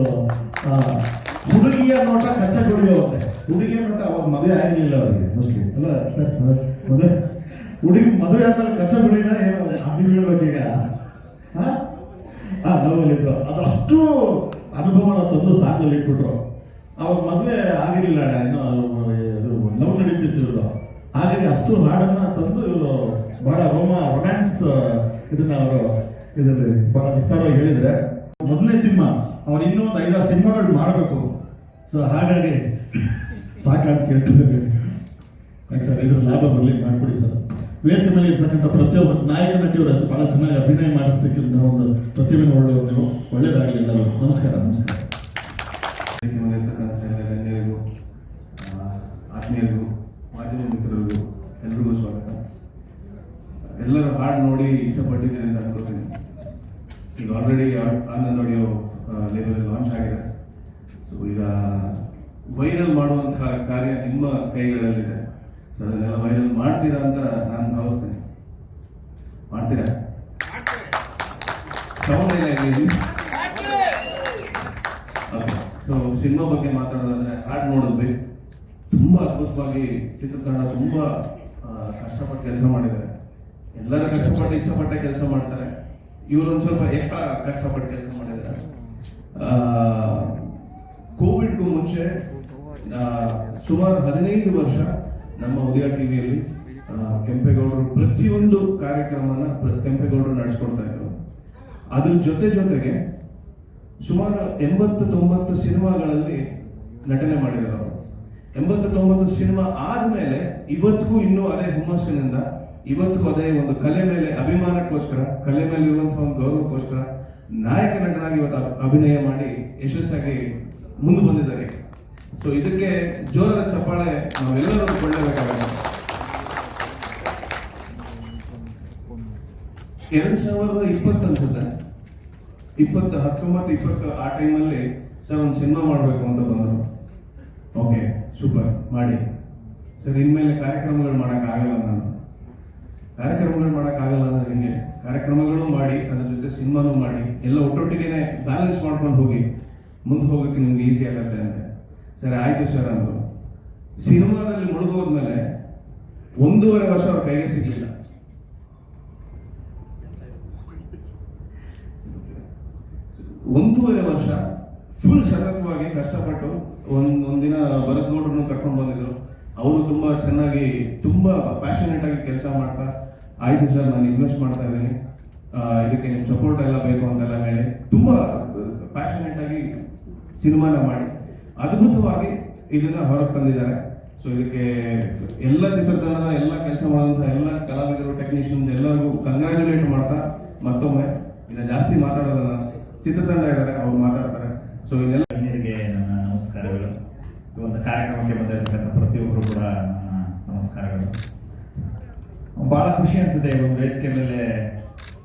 ಹುಡುಗಿಯ ನೋಟ ಕಚ್ಚಗುಳಿಯುತ್ತೆ ಹುಡುಗಿಯ ನೋಟ ಅವಾಗ ಮದುವೆ ಆಗಿರಲಿಲ್ಲ ಅವರಿಗೆ ಮೋಸ್ಟ್ಲಿ ಅಲ್ಲ ಸರ್ ಮದುವೆ? ಹುಡುಗಿ ಮದುವೆ ಆದ್ಮೇಲೆ ಕಚ್ಚ ಏನು ಅದು ಬೀಳ್ಬೇಕು ಈಗ. ಹಾ ಆ ಅದಷ್ಟು ಅನುಭವನ ತಂದು ಸಾಂಗಲ್ಲಿ ಇಟ್ಬಿಟ್ರು. ಅವಾಗ ಮದುವೆ ಆಗಿರಲಿಲ್ಲ ಇನ್ನು ಲವ್ ನಡೀತಿತ್ತು ಹಾಗಾಗಿ ಅಷ್ಟು ಹಾಡನ್ನ ತಂದು ಇವರು ಬಹಳ ರೋಮ ರೊಮ್ಯಾನ್ಸ್ ಇದನ್ನ ಅವರು ಇದರಲ್ಲಿ ಬಹಳ ವಿಸ್ತಾರವಾಗಿ ಹೇಳಿದ್ರೆ, ಮೊದಲನೇ ಸಿನಿಮಾ, ಅವ್ರು ಇನ್ನೂ ಒಂದು ಐದಾರು ಸಿನಿಮಾಗಳು ಮಾಡಬೇಕು. ಸೊ ಹಾಗಾಗಿ ಸಾಕಾಗಿ ಕೇಳ್ತಿದ್ದೇವೆ ಯಾಕೆ ಸರ್ ಇದ್ರ ಲಾಭ ಬರಲಿ? ಮಾಡಿಕೊಡಿ ಸರ್. ವೇದಿಕೆ ಮೇಲೆ ಇರ್ತಕ್ಕಂಥ ಪ್ರತಿಯೊಬ್ಬ ನಾಯಕ, ನಟಿಯವರು ಅಷ್ಟು ಬಹಳ ಚೆನ್ನಾಗಿ ಅಭಿನಯ ಮಾಡಿರ್ತಕ್ಕಂಥ ಒಂದು ಪ್ರತಿಭೆ ಒಳ್ಳೆ ನೀವು, ಒಳ್ಳೇದಾಗಲಿ ಎಲ್ಲರೂ. ನಮಸ್ಕಾರ ನಮಸ್ಕಾರ. ಗಣ್ಯರಿಗೂ ಆತ್ಮೀಯರಿಗೂ, ಮಾಧ್ಯಮ ಮಿತ್ರರಿಗೂ ಎಲ್ರಿಗೂ ಸ್ವಾಗತ. ಎಲ್ಲರೂ ಹಾಡು ನೋಡಿ ಇಷ್ಟಪಟ್ಟಿದ್ದೇನೆ ಅಂತ ಅನ್ಕೋತೀನಿ. ಈಗ already Anand audio label launch ಆಗಿದೆ. ಸೊ ಈಗ ವೈರಲ್ ಮಾಡುವಂತಹ ಕಾರ್ಯ ನಿಮ್ಮ ಕೈಗಳಲ್ಲಿದೆ. ಸೊ ಅದನ್ನೆಲ್ಲ ವೈರಲ್ ಮಾಡ್ತೀರಾ ಅಂತ ನಾನು ಭಾವಿಸ್ತೇನೆ. ಮಾಡ್ತೀರಾ? ಸೌಂಡ್ ಏನಾಗಿದೆ ಸೊ ಸಿನಿಮಾ ಬಗ್ಗೆ ಮಾತಾಡೋದಾದ್ರೆ ಹಾಡು ನೋಡಿದ್ವಿ ತುಂಬಾ ಅದ್ಭುತವಾಗಿ ಚಿತ್ರತಂಡ ತುಂಬಾ ಕಷ್ಟಪಟ್ಟು ಕೆಲಸ ಮಾಡಿದ್ದಾರೆ. ಎಲ್ಲರೂ ಕಷ್ಟಪಟ್ಟು ಇಷ್ಟಪಟ್ಟ ಕೆಲಸ ಮಾಡ್ತಾರೆ. ಇವರು ಒಂದ್ ಸ್ವಲ್ಪ ಎಕ್ಸ್ಟ್ರಾ, ಕಷ್ಟಪಟ್ಟು ಕೆಲಸ ಮಾಡಿದ್ದಾರೆ ಕೋವಿಡ್ಗೂ ಮುಂಚೆ ಸುಮಾರು ಹದಿನೈದು ವರ್ಷ ನಮ್ಮ ಉದಯ ಟಿವಿಯಲ್ಲಿ ಕೆಂಪೇಗೌಡರು ಪ್ರತಿಯೊಂದು ಕಾರ್ಯಕ್ರಮನ ಕೆಂಪೇಗೌಡರು ನಡೆಸ್ಕೊಳ್ತಾ ಇದ್ರು. ಅದ್ರ ಜೊತೆ ಜೊತೆಗೆ ಸುಮಾರು ಎಂಬತ್ತು ತೊಂಬತ್ತು ಸಿನಿಮಾಗಳಲ್ಲಿ ನಟನೆ ಮಾಡಿದ್ರು ಅವರು ಎಂಬತ್ತು ತೊಂಬತ್ತು ಸಿನಿಮಾ ಆದ್ಮೇಲೆ ಇವತ್ತಿಗೂ ಇನ್ನೂ ಅದೇ ಹುಮ್ಮಸ್ಸಿನಿಂದ ಇವತ್ತಿಗೂ ಅದೇ ಒಂದು ಕಲೆ ಮೇಲೆ, ಅಭಿಮಾನಕ್ಕೋಸ್ಕರ, ಕಲೆ ಮೇಲೆ ಇರುವಂತಹ ಒಂದು ಗೌರವಕ್ಕೋಸ್ಕರ ನಾಯಕ ಇವತ್ತು ಅಭಿನಯ ಮಾಡಿ ಯಶಸ್ಸಾಗಿ ಮುಂದೆ ಬಂದಿದ್ದಾರೆ. ಸೊ ಇದಕ್ಕೆ ಜೋರದ ಚಪ್ಪಾಳೆ ನಾವೆಲ್ಲರೂ ಕೊಳ್ಳಬೇಕಾಗುತ್ತೆ ಎರಡ್ ಸಾವಿರದ ಇಪ್ಪತ್ತು ಅನ್ಸುತ್ತೆ. ಇಪ್ಪತ್ತು, ಹತ್ತೊಂಬತ್ತು, ಇಪ್ಪತ್ತು ಆ ಟೈಮಲ್ಲಿ ಸರ್, ಒಂದು ಸಿನಿಮಾ ಮಾಡಬೇಕು ಅಂತ ಬಂದರು. ಓಕೆ ಸೂಪರ್ ಮಾಡಿ. ಸರ್, ಇನ್ಮೇಲೆ ಕಾರ್ಯಕ್ರಮಗಳು ಮಾಡೋಕ್ಕಾಗಲ್ಲ ನಾನು. ಕಾರ್ಯಕ್ರಮಗಳು ಮಾಡೋಕ್ಕಾಗಲ್ಲ ಅಂದ್ರೆ ಹಿಂಗೆ? ಕಾರ್ಯಕ್ರಮಗಳು ಮಾಡಿ, ಅದ್ರ ಜೊತೆ ಸಿನಿಮಾನು ಮಾಡಿ, ಎಲ್ಲ ಒಟ್ಟೊಟ್ಟಿಗೆ ಬ್ಯಾಲೆನ್ಸ್ ಮಾಡ್ಕೊಂಡು ಹೋಗಿ ಮುಂದೆ ಹೋಗೋಕ್ಕೆ ನಿಮ್ಗೆ ಈಸಿ ಆಗತ್ತೆ ಅಂದರೆ ಸರಿ, ಆಯಿತು ಸರ್ ಅಂದರು. ಸಿನಿಮಾದಲ್ಲಿ ಮುಳುಗೋದ್ಮೇಲೆ ಒಂದೂವರೆ ವರ್ಷ ಅವ್ರ ಕೈಗೆ ಸಿಗಲಿಲ್ಲ. ಒಂದೂವರೆ ವರ್ಷ ಫುಲ್ ಸತತವಾಗಿ ಕಷ್ಟಪಟ್ಟು ಒಂದ್, ಒಂದಿನ ಬರದ್ ಗೌಡ್ರನ್ನು ಕರ್ಕೊಂಡು ಬಂದಿದ್ರು. ಅವರು ತುಂಬ ಚೆನ್ನಾಗಿ, ತುಂಬ ಪ್ಯಾಷನೇಟ್ ಆಗಿ ಕೆಲಸ ಮಾಡ್ತಾ, ಆಯ್ತು ಸರ್, ನಾನು ಇನ್ವೆಸ್ಟ್ ಮಾಡ್ತಾ ಇದ್ದೀನಿ. ಇದಕ್ಕೆ ನಿಮ್ಮ ಸಪೋರ್ಟ್ ಎಲ್ಲ ಬೇಕು ಅಂತೆಲ್ಲ ಹೇಳಿ, ತುಂಬ ಪ್ಯಾಷನೇಟ್ ಆಗಿ ಸಿನಿಮಾನ ಮಾಡಿ. ಅದ್ಭುತವಾಗಿ ಇದನ್ನ ಹೊರಗೆ ತಂದಿದ್ದಾರೆ. ಸೊ ಇದಕ್ಕೆ ಎಲ್ಲ ಚಿತ್ರತಂಡದ ಎಲ್ಲ ಕೆಲಸ ಮಾಡುವಂತಹ ಎಲ್ಲ ಕಲಾವಿದರು ಟೆಕ್ನಿಷಿಯನ್ಸ್ ಎಲ್ಲರಿಗೂ ಕಂಗ್ರ್ಯಾಚುಲೇಟ್ ಮಾಡ್ತಾ, ಮತ್ತೊಮ್ಮೆ ಇನ್ನ ಜಾಸ್ತಿ ಮಾತಾಡೋದನ್ನ ಚಿತ್ರತಂಡ ಇದ್ದಾರೆ, ಅವ್ರು ಮಾತಾಡ್ತಾರೆ. ಸೊ ಇದೆಲ್ಲ ನನ್ನ ನಮಸ್ಕಾರಗಳು. ಈ ಒಂದು ಕಾರ್ಯಕ್ರಮಕ್ಕೆ ಬಂದಿರತಕ್ಕಂಥ ಪ್ರತಿಯೊಬ್ಬರು ಕೂಡ ನಮಸ್ಕಾರಗಳು. ಬಹಳ ಖುಷಿ ಅನ್ಸುತ್ತೆ ಒಂದು ವೇದಿಕೆ ಮೇಲೆ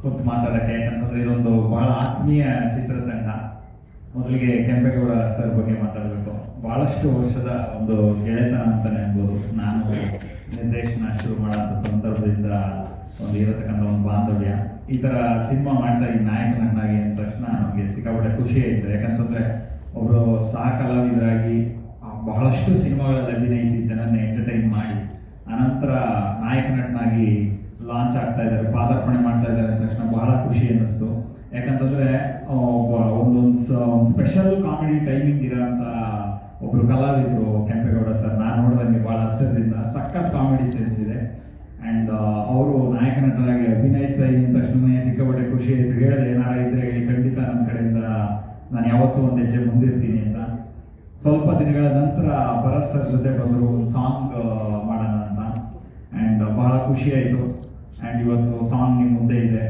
ಕುಂತು ಮಾತಾಡಕ್ಕೆ. ಯಾಕಂತಂದ್ರೆ ಇದೊಂದು ಬಹಳ ಆತ್ಮೀಯ ಚಿತ್ರತಂಡ. ಮೊದಲಿಗೆ ಕೆಂಪೇಗೌಡ ಸರ್ ಬಗ್ಗೆ ಮಾತಾಡಬೇಕು. ಬಹಳಷ್ಟು ವರ್ಷದ ಒಂದು ಗೆಳೆತನ ಅಂತಾನೆ ಅನ್ಬೋದು ನಾನು ನಿರ್ದೇಶನ ಶುರು ಮಾಡೋಂಥ ಸಂದರ್ಭದಿಂದ ಒಂದು ಇರತಕ್ಕಂಥ ಒಂದು ಬಾಂಧವ್ಯ. ಈ ಥರ ಸಿನಿಮಾ ಮಾಡ್ತಾ ಈ ನಾಯಕನನ್ನಾಗಿ ಅಂದ ತಕ್ಷಣ ನಮಗೆ ಸಿಕ್ಕಾಪಟ್ಟೆ ಖುಷಿ ಆಯ್ತು. ಯಾಕಂತಂದ್ರೆ ಒಬ್ರು ಸಹ ಕಲಾವಿದರಾಗಿ ಬಹಳಷ್ಟು ಸಿನಿಮಾಗಳಲ್ಲಿ ಅಭಿನಯಿಸಿ ಜನನ್ನ ಎಂಟರ್ಟೈನ್ ಮಾಡಿ, ಅನಂತರ ನಾಯಕ ನಟನಾಗಿ ಲಾಂಚ್ ಆಗ್ತಾ ಇದ್ದಾರೆ, ಪಾದಾರ್ಪಣೆ ಮಾಡ್ತಾ ಇದ್ದಾರೆ ಅಂದ ತಕ್ಷಣ ಬಹಳ ಖುಷಿ ಅನ್ನಿಸ್ತು. ಯಾಕಂತಂದ್ರೆ ಒಂದೊಂದು ಒಂದು ಸ್ಪೆಷಲ್ ಕಾಮಿಡಿ ಟೈಮಿಂಗ್ ಇರೋಂಥ ಒಬ್ರು ಕಲಾವಿದರು ಕೆಂಪೇಗೌಡ ಸರ್ ನಾನು ನೋಡಿದಂಗೆ ಬಹಳ ಹತ್ತಿರದಿಂದ ಸಖತ್ ಕಾಮಿಡಿ ಸೆನ್ಸ್ ಇದೆ. ಅಂಡ್ ಅವರು ನಾಯಕ ನಟನಾಗಿ ಅಭಿನಯಿಸ್ತಾ ಇದ್ದೀನಿ ತಕ್ಷಣ ಸಿಕ್ಕಾಪಟ್ಟೆ ಖುಷಿ ಆಯ್ತು. ಹೇಳಿದೆ ಏನಾರ ಇದ್ರೆ ಹೇಳಿ, ಖಂಡಿತ ನನ್ನ ಕಡೆಯಿಂದ ನಾನು ಯಾವತ್ತೂ ಒಂದು ಹೆಜ್ಜೆ ಮುಂದಿರ್ತೀನಿ ಅಂತ. ಸ್ವಲ್ಪ ದಿನಗಳ ನಂತರ ಭರತ್ ಸರ್ ಜೊತೆ ಬಂದರು ಒಂದು ಸಾಂಗ್ ಮಾಡೋಣ ಅಂತ. ಆ್ಯಂಡ್ ಬಹಳ ಖುಷಿ ಆಯಿತು. ಆ್ಯಂಡ್ ಇವತ್ತು ಸಾಂಗ್ ನಿಮ್ಮ ಮುಂದೆ ಇದೆ.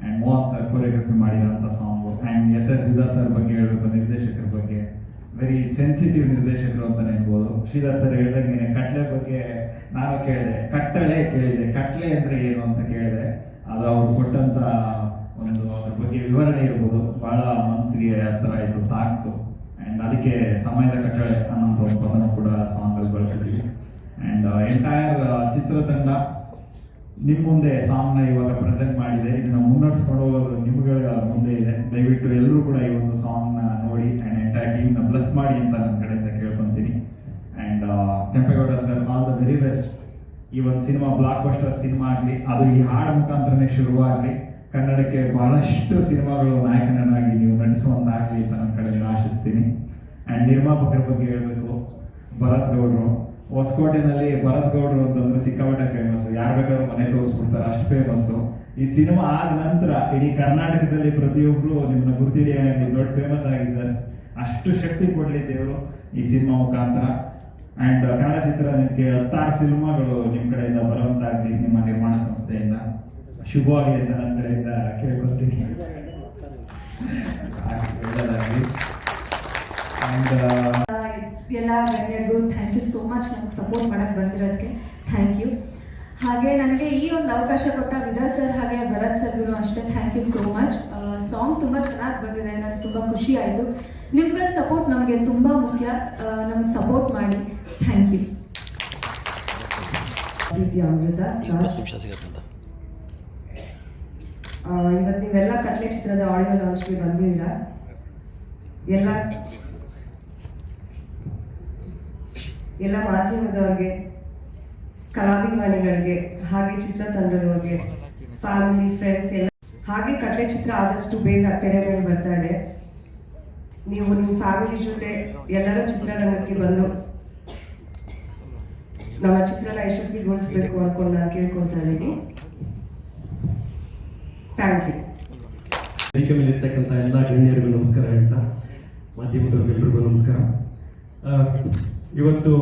ಆ್ಯಂಡ್ ಮೋಹನ್ ಸರ್ ಕೊರಿಯೋಗ್ರಫಿ ಮಾಡಿದಂಥ song and S S ವಿದಾ sir ಬಗ್ಗೆ ಹೇಳಬೇಕು, ನಿರ್ದೇಶಕರ ಬಗ್ಗೆ. ವೆರಿ ಸೆನ್ಸಿಟಿವ್ ನಿರ್ದೇಶಕರು ಅಂತಲೇ ಹೇಳ್ಬೋದು. ಶ್ರೀಧರ್ ಸರ್ ಹೇಳ್ದಂಗೆ ಕಟ್ಲೆ ಬಗ್ಗೆ ನಾನು ಕೇಳಿದೆ. ಕಟ್ಟಳೆ ಕೇಳಿದೆ. ಕಟ್ಲೆ ಅಂದರೆ ಏನು ಅಂತ ಕೇಳಿದೆ. ಅದು ಅವ್ರು ಕೊಟ್ಟಂಥ ಒಂದು ಅದ್ರ ಬಗ್ಗೆ ವಿವರಣೆ ಇರ್ಬೋದು. ಭಾಳ ಮನಸ್ಸಿಗೆ ಹತ್ರ ಇದು ತಾಕ್ತು. ಅಂಡ್ ಅದಕ್ಕೆ ಸಮಯದ ಕಟ್ಟಳೆ ಅನ್ನೋಂಥ ಒಂದು ಪದನ ಕೂಡ ಸಾಂಗ್ ಅಲ್ಲಿ ಬಳಸಿದ್ವಿ ಅಂಡ್ ಎಂಟೈರ್ ಚಿತ್ರತಂಡ ನಿಮ್ಮ ಮುಂದೆ ಸಾಂಗ್ನ ಇವಾಗ ಪ್ರೆಸೆಂಟ್ ಮಾಡಿದೆ. ಇದನ್ನ ಮುನ್ನಡೆಸ್ಕೊಂಡು ಹೋಗೋದು ನಿಮ್ಗಳ ಮುಂದೆ ಇದೆ. ದಯವಿಟ್ಟು ಎಲ್ಲರೂ ಕೂಡ ಈ ಒಂದು ಸಾಂಗ್ನ ನೋಡಿ ಆ್ಯಂಡ್ ಎಂಟೈರ್ ಟೀಮ್ನ ಬ್ಲೆಸ್ ಮಾಡಿ ಅಂತ ನನ್ನ ಕಡೆಯಿಂದ ಕೇಳ್ಕೊತೀನಿ. And Kempegowda sir all the very best ಈ ಒಂದು ಸಿನಿಮಾ ಬ್ಲಾಕ್ ಬಸ್ಟರ್ ಸಿನಿಮಾ ಆಗಲಿ, ಅದು ಈ ಹಾಡು ಮುಖಾಂತರನೇ ಶುರುವಾಗಲಿ ಕನ್ನಡಕ್ಕೆ ಬಹಳಷ್ಟು ಸಿನಿಮಾಗಳು ನಾಯಕನಾಗಿ ನೀವು ನಡೆಸುವಂತಾಗಲಿ ಅಂತ ನನ್ನ ನೀವು ಆಶಿಸ್ತೀನಿ. ಆ್ಯಂಡ್ ನಿರ್ಮಾಪಕರ ಬಗ್ಗೆ ಹೇಳಬೇಕು. ಭರತ್ ಗೌಡ್ರು. ಹೊಸಕೋಟೆನಲ್ಲಿ ಭರತ್ ಗೌಡ್ರು ಅಂತಂದ್ರೆ ಸಿಕ್ಕಾಪಟ್ಟೆ ಫೇಮಸ್ ಯಾರು ಬೇಕಾದ್ರೂ ಮನೆ ತೋರಿಸ್ಬಿಡ್ತಾರೆ. ಅಷ್ಟು ಫೇಮಸ್ ಈ ಸಿನಿಮಾ ಆದ ನಂತರ ಇಡೀ ಕರ್ನಾಟಕದಲ್ಲಿ ಪ್ರತಿಯೊಬ್ರು ನಿಮ್ಮನ್ನ ಗುರುತಿಡಿ ದೊಡ್ಡ ಫೇಮಸ್ ಆಗಿ ಸರ್. ಅಷ್ಟು ಶಕ್ತಿ ಕೊಡಲಿ ದೇವರು ಈ ಸಿನಿಮಾ ಮುಖಾಂತರ. ಅಂಡ್ ಕನ್ನಡ ಚಿತ್ರರಂಗಕ್ಕೆ ಹತ್ತಾರು ಸಿನಿಮಾಗಳು ನಿಮ್ಮ ಕಡೆಯಿಂದ ಬರುವಂತಾಗಲಿ ನಿಮ್ಮ ನಿರ್ಮಾಣ ಸಂಸ್ಥೆಯಿಂದ. ಅಂತ ನನ್ನ ಕಡೆಯಿಂದ ಕೇಳ್ಕೊಳ್ತೀನಿ. ಒಳ್ಳೆದಾಗ್ಲಿ ಅಂಡ್ ಎಲ್ಲ ಗಣ್ಯರಿಗೂ ಥ್ಯಾಂಕ್ ಯು ಸೋ ಮಚ್ ನಂಗೆ ಸಪೋರ್ಟ್ ಮಾಡಕ್ಕೆ ಬಂದಿರೋದಕ್ಕೆ ಥ್ಯಾಂಕ್ ಯು ಹಾಗೆ ನನಗೆ ಈ ಒಂದು ಅವಕಾಶ ಕೊಟ್ಟ ವಿದಾ ಸರ್ ಹಾಗೆ ಭರತ್ ಸರ್ಗೂ ಅಷ್ಟೇ thank you so much song ತುಂಬ ಚೆನ್ನಾಗಿ ಬಂದಿದೆ ನನಗೆ ತುಂಬ ಖುಷಿ ಆಯಿತು. ನಿಮ್ಗಳ ಸಪೋರ್ಟ್ ನಮಗೆ ತುಂಬ ಮುಖ್ಯ. ನಮ್ಗೆ ಸಪೋರ್ಟ್ ಮಾಡಿ ಥ್ಯಾಂಕ್ ಯು ಅಮೃತ ಇವತ್ತು ನೀವೆಲ್ಲ ಕಟ್ಲೆ ಚಿತ್ರದ ಆಡಿಯೋ ಲಾಂಚ್ಗೆ ಬಂದಿಲ್ಲ ಎಲ್ಲ ಎಲ್ಲ ಮಾಧ್ಯಮದವ್ರಿಗೆ, ಕಲಾಭಿಮಾನಿಗಳಿಗೆ, ಹಾಗೆ ಚಿತ್ರತಂಡದವ್ರಿಗೆ ಫ್ಯಾಮಿಲಿ ಫ್ರೆಂಡ್ಸ್ ಎಲ್ಲ ಹಾಗೆ ಕಟ್ಲೆ ಚಿತ್ರ ಆದಷ್ಟು ಬೇಗ ತೆರೆ ಮೇಲೆ ಬರ್ತಾ ಇದೆ. ನೀವು ನಿಮ್ಮ ಫ್ಯಾಮಿಲಿ ಜೊತೆ ಎಲ್ಲರೂ ಚಿತ್ರರಂಗಕ್ಕೆ ಬಂದು ನಮ್ಮ ಚಿತ್ರನ ಯಶಸ್ವಿಗೊಳಿಸ್ಬೇಕು ಅನ್ಕೊಂಡು ನಾನು ಕೇಳ್ಕೊತಾ ಇದ್ದೀನಿ. ಥ್ಯಾಂಕ್ ಯು ವೇದಿಕೆ ಮೇಲೆ ಇರ್ತಕ್ಕಂಥ ಎಲ್ಲ ಗಣ್ಯರಿಗೂ ನಮಸ್ಕಾರ ಹೇಳ್ತಾ, ಮಾಧ್ಯಮದವ್ರಿಗೆಲ್ರಿಗೂ ನಮಸ್ಕಾರ. ಇವತ್ತು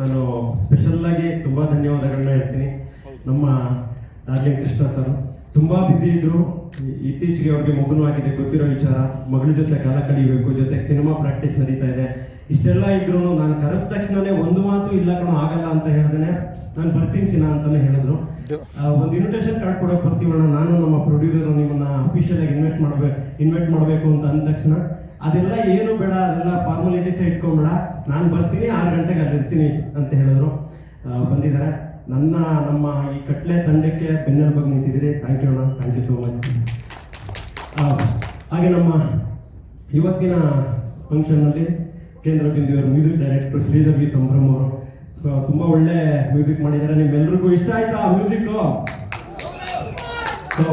ನಾನು ಸ್ಪೆಷಲ್ ಆಗಿ ತುಂಬಾ ಧನ್ಯವಾದಗಳನ್ನ ಹೇಳ್ತೀನಿ ನಮ್ಮ ರಾಜೇಂದ್ರ ಕೃಷ್ಣ ಸರ್. ತುಂಬಾ ಬ್ಯುಸಿ ಇದ್ರು, ಇತ್ತೀಚೆಗೆ ಅವ್ರಿಗೆ ಮಗುನೂ ಆಗಿದೆ, ಗೊತ್ತಿರೋ ವಿಚಾರ, ಮಗಳ ಜೊತೆ ಕಾಲ ಕಳಿಬೇಕು ಜೊತೆಗೆ ಸಿನಿಮಾ ಪ್ರಾಕ್ಟೀಸ್ ನಡೀತಾ ಇದೆ. ಇಷ್ಟೆಲ್ಲ ಇದ್ರು ನಾನು ಕರೆದ ತಕ್ಷಣನೇ ಒಂದು ಮಾತು ಇಲ್ಲ ಕಣೋ, ಆಗಲ್ಲ ಅಂತ ಹೇಳ್ದೇನೆ. ನಾನು ಬರ್ತೀನಿ ಚಿನ್ನ ಅಂತಾನೆ ಹೇಳಿದ್ರು. ಆ, ಒಂದು ಇನ್ವಿಟೇಷನ್ ಕಾರ್ಡ್ ಕೊಡೋಕೆ ಬರ್ತೀವಣ್ಣ ನಾನು ನಮ್ಮ ಪ್ರೊಡ್ಯೂಸರ್ ನಿಮ್ಮನ್ನ ಅಫಿಷಿಯಲ್ ಆಗಿ ಇನ್ವೆಸ್ಟ್ ಮಾಡಬೇಕು ಇನ್ವೈಟ್ ಮಾಡಬೇಕು ಅಂತ ಅಂದ ತಕ್ಷಣ ಅದೆಲ್ಲ ಏನು ಬೇಡ ಅದೆಲ್ಲ ಫಾರ್ಮಾಲಿಟೀಸ್ ಇಟ್ಕೊಂಬೇಡ ನಾನು ಬರ್ತೀನಿ ಆರು ಗಂಟೆಗೆ ಅಲ್ಲಿ ಇರ್ತೀನಿ ಅಂತ ಹೇಳಿದ್ರು. ಬಂದಿದ್ದಾರೆ. ನನ್ನ ನಮ್ಮ ಈ ಕಟ್ಲೆ ತಂಡಕ್ಕೆ ಬಗ್ಗೆ ನಿಂತಿದ್ದೀರಿ. ಥ್ಯಾಂಕ್ ಯು ಅಣ್ಣ. ಥ್ಯಾಂಕ್ ಯು ಸೋ ಮಚ್ ಹಾಗೆ ನಮ್ಮ ಇವತ್ತಿನ ಫಂಕ್ಷನ್ನಲ್ಲಿ ಕೇಂದ್ರ ಬಿಂದುವರು music director Sridhar V Sambhram ಅವರು ತುಂಬಾ ಒಳ್ಳೆ ಮ್ಯೂಸಿಕ್ ಮಾಡಿದ್ದಾರೆ. ನಿಮ್ಮೆಲ್ರಿಗೂ ಇಷ್ಟ ಆಯ್ತಾ ಮ್ಯೂಸಿಕ್ ಸೊ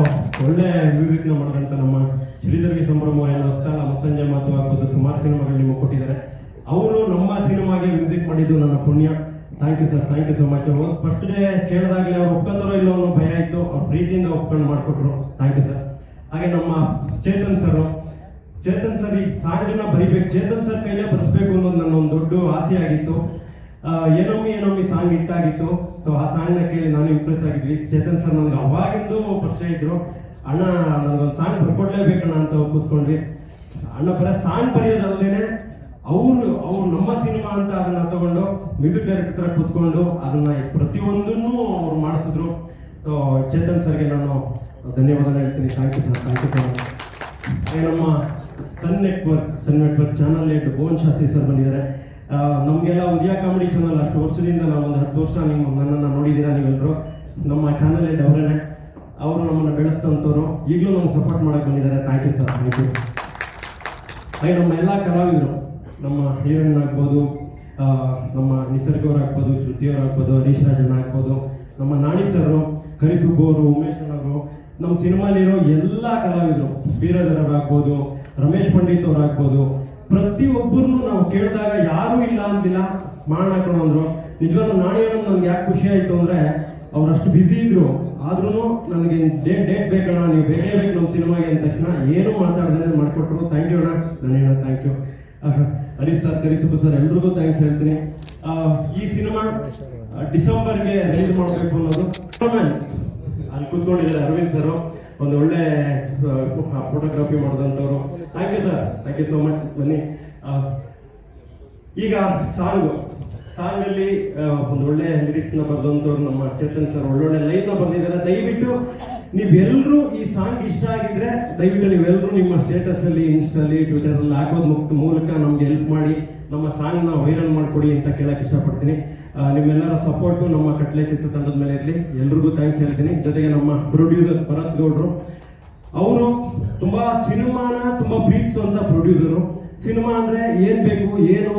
ಒಳ್ಳೆ ಮ್ಯೂಸಿಕ್ನ ಮಾಡಿದಂತ ನಮ್ಮ ಶ್ರೀಧರ್ಗಿ ಸಂಭ್ರಮ ಏನು ಹೊಸ್ತಲ್ಲ ಮುಸ್ಸಂಜೆ ಮಾತು ಹಾಕೋದು ಸುಮಾರು ಸಿನಿಮಾಗಳು ನಿಮಗೆ ಕೊಟ್ಟಿದ್ದಾರೆ. ಅವರು ನಮ್ಮ ಸಿನಿಮಾಗೆ ಮ್ಯೂಸಿಕ್ ಮಾಡಿದ್ದು ನನ್ನ ಪುಣ್ಯ. Thank you sir thank you so much first day ಕೇಳಿದಾಗಲೇ ಅವ್ರು ಒಪ್ಕೋತಾರೋ ಇಲ್ಲೋ ಅನ್ನೋ ಭಯ ಇತ್ತು. ಅವ್ರ ಪ್ರೀತಿಯಿಂದ ಒಪ್ಕೊಂಡು ಮಾಡಿಕೊಟ್ರು. ಥ್ಯಾಂಕ್ ಯು ಸರ್ ಹಾಗೆ ನಮ್ಮ ಚೇತನ್ ಸರ್ ಚೇತನ್ ಸರ್ ಈ ಸಾಂಗ್ನ ಬರಿಬೇಕು. ಚೇತನ್ ಸರ್ ಕೈಲೇ ಬರೆಸ್ಬೇಕು ಅನ್ನೋದು ನನ್ನ ಒಂದು ದೊಡ್ಡ ಆಸೆ ಆಗಿತ್ತು. ಏನೊಮ್ಮೆ ಏನೊಮ್ಮೆ ಸಾಂಗ್ ಇಟ್ಟಾಗಿತ್ತು ಸೊ ಆ ಸಾಂಗ್ನ ಕೇಳಿ ನಾನು ಇಂಪ್ರೆಸ್ ಆಗಿದ್ವಿ. ಚೇತನ್ ಸರ್ ನನಗೆ ಅವಾಗಿಂದು ಪರಿಚಯ ಇದ್ರು. ಅಣ್ಣ, ನನಗೊಂದು ಸಾಂಗ್ ಬರ್ಕೊಡ್ಲೇಬೇಕಣ್ಣ ಅಂತ ಕೂತ್ಕೊಂಡ್ವಿ. ಅಣ್ಣ ಬರ ಸಾಂಗ್ ಬರೆಯೋದಲ್ಲದೇನೆ ಅವರು, ಅವ್ರು ನಮ್ಮ ಸಿನಿಮಾ ಅಂತ ಅದನ್ನ ತಗೊಂಡು ಮ್ಯೂಸಿಕ್ ಡೈರೆಕ್ಟರ್ ಕೂತ್ಕೊಂಡು ಅದನ್ನ ಪ್ರತಿಯೊಂದನ್ನು ಅವ್ರು ಮಾಡಿಸಿದ್ರು. ಸೊ ಚೇತನ್ ಸರ್ಗೆ ನಾನು ಧನ್ಯವಾದ ಹೇಳ್ತೀನಿ. Thank you sir thank you sir ನಮ್ಮ Sun network Sun network channel Bhuvan Shastri sir ಬಂದಿದ್ದಾರೆ. ನಮ್ಗೆಲ್ಲ ಉದಯ ಕಾಮಿಡಿ ಚಾನಲ್ ಅಷ್ಟು ವರ್ಷದಿಂದ ನಾವು ಒಂದು ಹತ್ತು ವರ್ಷ ನೀವು ನನ್ನನ್ನು ನೋಡಿದ್ದೀರಾ ನೀವೆಲ್ಲರೂ ನಮ್ಮ ಚಾನಲ್ ಅವರೇನೆ ಅವರು ನಮ್ಮನ್ನು ಬೆಳೆಸ್ತಂಥವ್ರು. ಈಗಲೂ ನಮ್ಗೆ ಸಪೋರ್ಟ್ ಮಾಡಕ್ಕೆ ಬಂದಿದ್ದಾರೆ. Thank you sir thank you ಹಾಗೆ ನಮ್ಮ ಎಲ್ಲ ಕಲಾವಿದರು, ನಮ್ಮ ಹೀರೋಯಿನ್ ಆಗ್ಬೋದು ನಮ್ಮ ನಿಸರ್ಗ ಅವ್ರು ಆಗ್ಬೋದು ಶ್ರುತಿ ಅವ್ರು ಆಗ್ಬೋದು ಹರೀಶ್ ರಾಜನ್ ಆಗ್ಬೋದು, ನಮ್ಮ ನಾಣಿ ಸರ್ ಕರಿಸುಬ್ಬು ಅವರು, ಉಮೇಶ್ ಅವರು ನಮ್ಮ ಸಿನಿಮಾಲಿರೋ ಎಲ್ಲ ಕಲಾವಿದರು ಆಗ್ಬೋದು ರಮೇಶ್ ಪಂಡಿತ್ ಅವ್ರು ಪ್ರತಿಯೊಬ್ಬರನ್ನು ನಾವು ಕೇಳಿದಾಗ ಯಾರೂ ಇಲ್ಲ ಅಂತಿಲ್ಲ ಮಾಡೋಣ ಅಂದ್ರು. ನಿಜವಾಗ್ಲೂ ನಾಣಿ ನನ್ಗೆ ಯಾಕೆ ಖುಷಿ ಆಯ್ತು ಅಂದ್ರೆ ಅವ್ರು ಅಷ್ಟು ಬ್ಯುಸಿ ಇದ್ರು. ಆದ್ರೂ ನನಗೆ ಡೇಟ್ ಡೇಟ್ ಬೇಕಣ್ಣ, ನೀವು ಬೇರೆ ಬೇಕು ನಮ್ಮ ಸಿನಿಮಾಗೆ ಅಂದ ತಕ್ಷಣ ಏನು ಮಾತಾಡಿದ್ರೆ ಮಾಡ್ಕೊಟ್ರು. ಥ್ಯಾಂಕ್ ಯು ಅಣ್ಣ. ನಾನು ಹೇಳೋ thank you Harish sir Karisappa sir ಎಲ್ರಿಗೂ ಥ್ಯಾಂಕ್ಸ್ ಹೇಳ್ತೀನಿ. ಈ ಸಿನಿಮಾ ಡಿಸೆಂಬರ್ಗೆ ರಿಲೀಸ್ ಮಾಡಬೇಕು ಅನ್ನೋದು. ಅಲ್ಲಿ ಕುತ್ಕೊಂಡಿದ್ದಾರೆ ಅರವಿಂದ್ ಸರ್ ಒಂದು ಒಳ್ಳೆ photography ಮಾಡಿದಂಥವ್ರು thank you sir thank you so much ಬನ್ನಿ. ಈಗ ಸಾಂಗ್. ಸಾಂಗ್ ಅಲ್ಲಿ ಒಂದು ಒಳ್ಳೆ ಲಿರಿಕ್ಸ್ನ ಬರೆದಂತವ್ರು ನಮ್ಮ ಚೇತನ್ ಸರ್ ಒಳ್ಳೊಳ್ಳೆ ಲೈನ್ನ ಬಂದಿದ್ದಾರೆ ದಯವಿಟ್ಟು ನೀವೆಲ್ಲರೂ ಈ ಸಾಂಗ್ ಇಷ್ಟ ಆಗಿದ್ರೆ, ದಯವಿಟ್ಟು ನೀವೆಲ್ಲರೂ ನಿಮ್ಮ ಸ್ಟೇಟಸ್ ಅಲ್ಲಿ ಇನ್ಸ್ಟಲ್ಲಿ ಟ್ವಿಟರ್ ಅಲ್ಲಿ ಹಾಕೋದ್ ಮೂಲಕ ನಮ್ಗೆ ಹೆಲ್ಪ್ ಮಾಡಿ, ನಮ್ಮ ಸಾಂಗ್ನ ವೈರಲ್ ಮಾಡ್ಕೊಡಿ ಅಂತ ಕೇಳಕ್ ಇಷ್ಟಪಡ್ತೀನಿ. ನಿಮ್ಮೆಲ್ಲರ ಸಪೋರ್ಟು ನಮ್ಮ ಕಟ್ಲೆ ಚಿತ್ರತಂಡದ ಮೇಲೆ ಇರಲಿ. ಎಲ್ರಿಗೂ ಥ್ಯಾಂಕ್ಸ್ ಹೇಳ್ತೀನಿ. ಜೊತೆಗೆ ನಮ್ಮ ಪ್ರೊಡ್ಯೂಸರ್ ಭರತ್ ಗೌಡ್ರು. ಅವರು ತುಂಬಾ ಸಿನಿಮಾನ ತುಂಬಾ ಪ್ರೀತಿಸುವಂತ ಪ್ರೊಡ್ಯೂಸರು ಸಿನಿಮಾ ಅಂದ್ರೆ ಏನ್ ಬೇಕು, ಏನು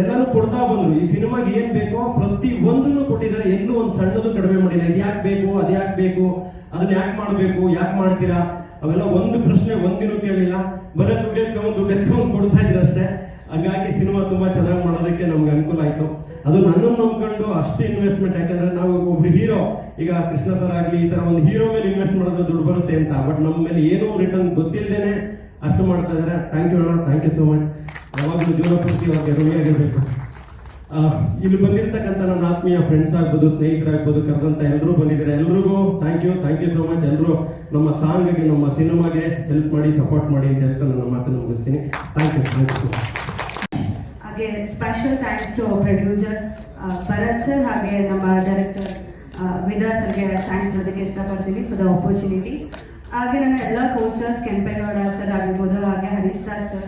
ಎಲ್ಲಾನು ಕೊಡ್ತಾ ಬಂದ್ರು. ಈ ಸಿನಿಮಾಗೆ ಏನ್ ಬೇಕೋ ಪ್ರತಿ ಒಂದನ್ನು ಕೊಟ್ಟಿದ್ದಾರೆ. ಎಲ್ಲೂ ಒಂದು ಸಣ್ಣದು ಕಡಿಮೆ ಮಾಡಿಲ್ಲ. ಇದು ಯಾಕೆ ಬೇಕು, ಅದು ಯಾಕೆ ಬೇಕು, ಅದನ್ನ ಯಾಕೆ ಮಾಡಬೇಕು, ಯಾಕೆ ಮಾಡ್ತೀರಾ? ಅವೆಲ್ಲ ಒಂದು ಪ್ರಶ್ನೆ ಒಂದಿನೂ ಕೇಳಿಲ್ಲ. ಬರೀ ದುಡ್ಡು ಎತ್ಕೊಂಡು, ದುಡ್ಡು ಕೊಡ್ತಾ ಇದ್ರು ಅಷ್ಟೇ. ಹಾಗಾಗಿ ಸಿನಿಮಾ ತುಂಬಾ ಚೆನ್ನಾಗಿ ಮಾಡೋದಕ್ಕೆ ನಮ್ಗೆ ಅನುಕೂಲ ಆಯ್ತು ಅದು ನನ್ನನ್ನು ಅಷ್ಟು ಇನ್ವೆಸ್ಟ್ಮೆಂಟ್ ಯಾಕಂದ್ರೆ ನಾವು ಒಬ್ಬ ಹೀರೋ ಈಗ ಕೃಷ್ಣ ಸರ್ ಆಗಲಿ ಈ ತರ ಒಂದು ಹೀರೋ ಮೇಲೆ ಇನ್ವೆಸ್ಟ್ ಮಾಡಿದ್ರೆ ದುಡ್ಡು ಬರುತ್ತೆ ಅಂತ. ಬಟ್ ನಮ್ಮ ಮೇಲೆ ಏನೂ ರಿಟರ್ನ್ ಗೊತ್ತಿಲ್ಲದೇನೆ ಅಷ್ಟು ಮಾಡ್ತಾ ಇದಾರೆ. ಥ್ಯಾಂಕ್ ಯು ಅಣ್ಣ. ಥ್ಯಾಂಕ್ ಯು ಸೋ ಮಚ್ ಯಾವಾಗಲೂ ಜೀವನ ಪೂರ್ತಿ ಅವ್ರಿಗೆ ಇಲ್ಲಿ ಬಂದಿರತಕ್ಕಂಥ ನನ್ನ ಆತ್ಮೀಯ ಫ್ರೆಂಡ್ಸ್ ಆಗ್ಬೋದು, ಸ್ನೇಹಿತರಾಗ್ಬೋದು, ಕರೆದಂತ ಎಲ್ಲರೂ ಬಂದಿದ್ದಾರೆ? ಎಲ್ರಿಗೂ thank you thank you so much ಎಲ್ಲರೂ ನಮ್ಮ ಸಾಂಗ್ಗೆ, ನಮ್ಮ ಸಿನಿಮಾಗೆ ಹೆಲ್ಪ್ ಮಾಡಿ ಸಪೋರ್ಟ್ ಮಾಡಿ ಅಂತ ಹೇಳ್ತಾ ನನ್ನ ಮಾತನ್ನು ಮುಗಿಸ್ತೀನಿ. Thank you thank you so much ಹಾಗೆ special thanks to producer Bharat sir ಹಾಗೆ ನಮ್ಮ ಡೈರೆಕ್ಟರ್ ವಿದಾ ಸರ್ಗೆ ಥ್ಯಾಂಕ್ಸ್ ಹೇಳೋದಕ್ಕೆ ಇಷ್ಟಪಡ್ತೀನಿ ಫಾರ್ ದ ಆಪರ್ಚುನಿಟಿ ಹಾಗೆ ನನ್ನ ಎಲ್ಲ ಪೋಸ್ಟರ್ಸ್ ಕೆಂಪೇಗೌಡ ಸರ್ ಆಗಿರ್ಬೋದು, ಹಾಗೆ ಹರೀಶ್ ಸರ್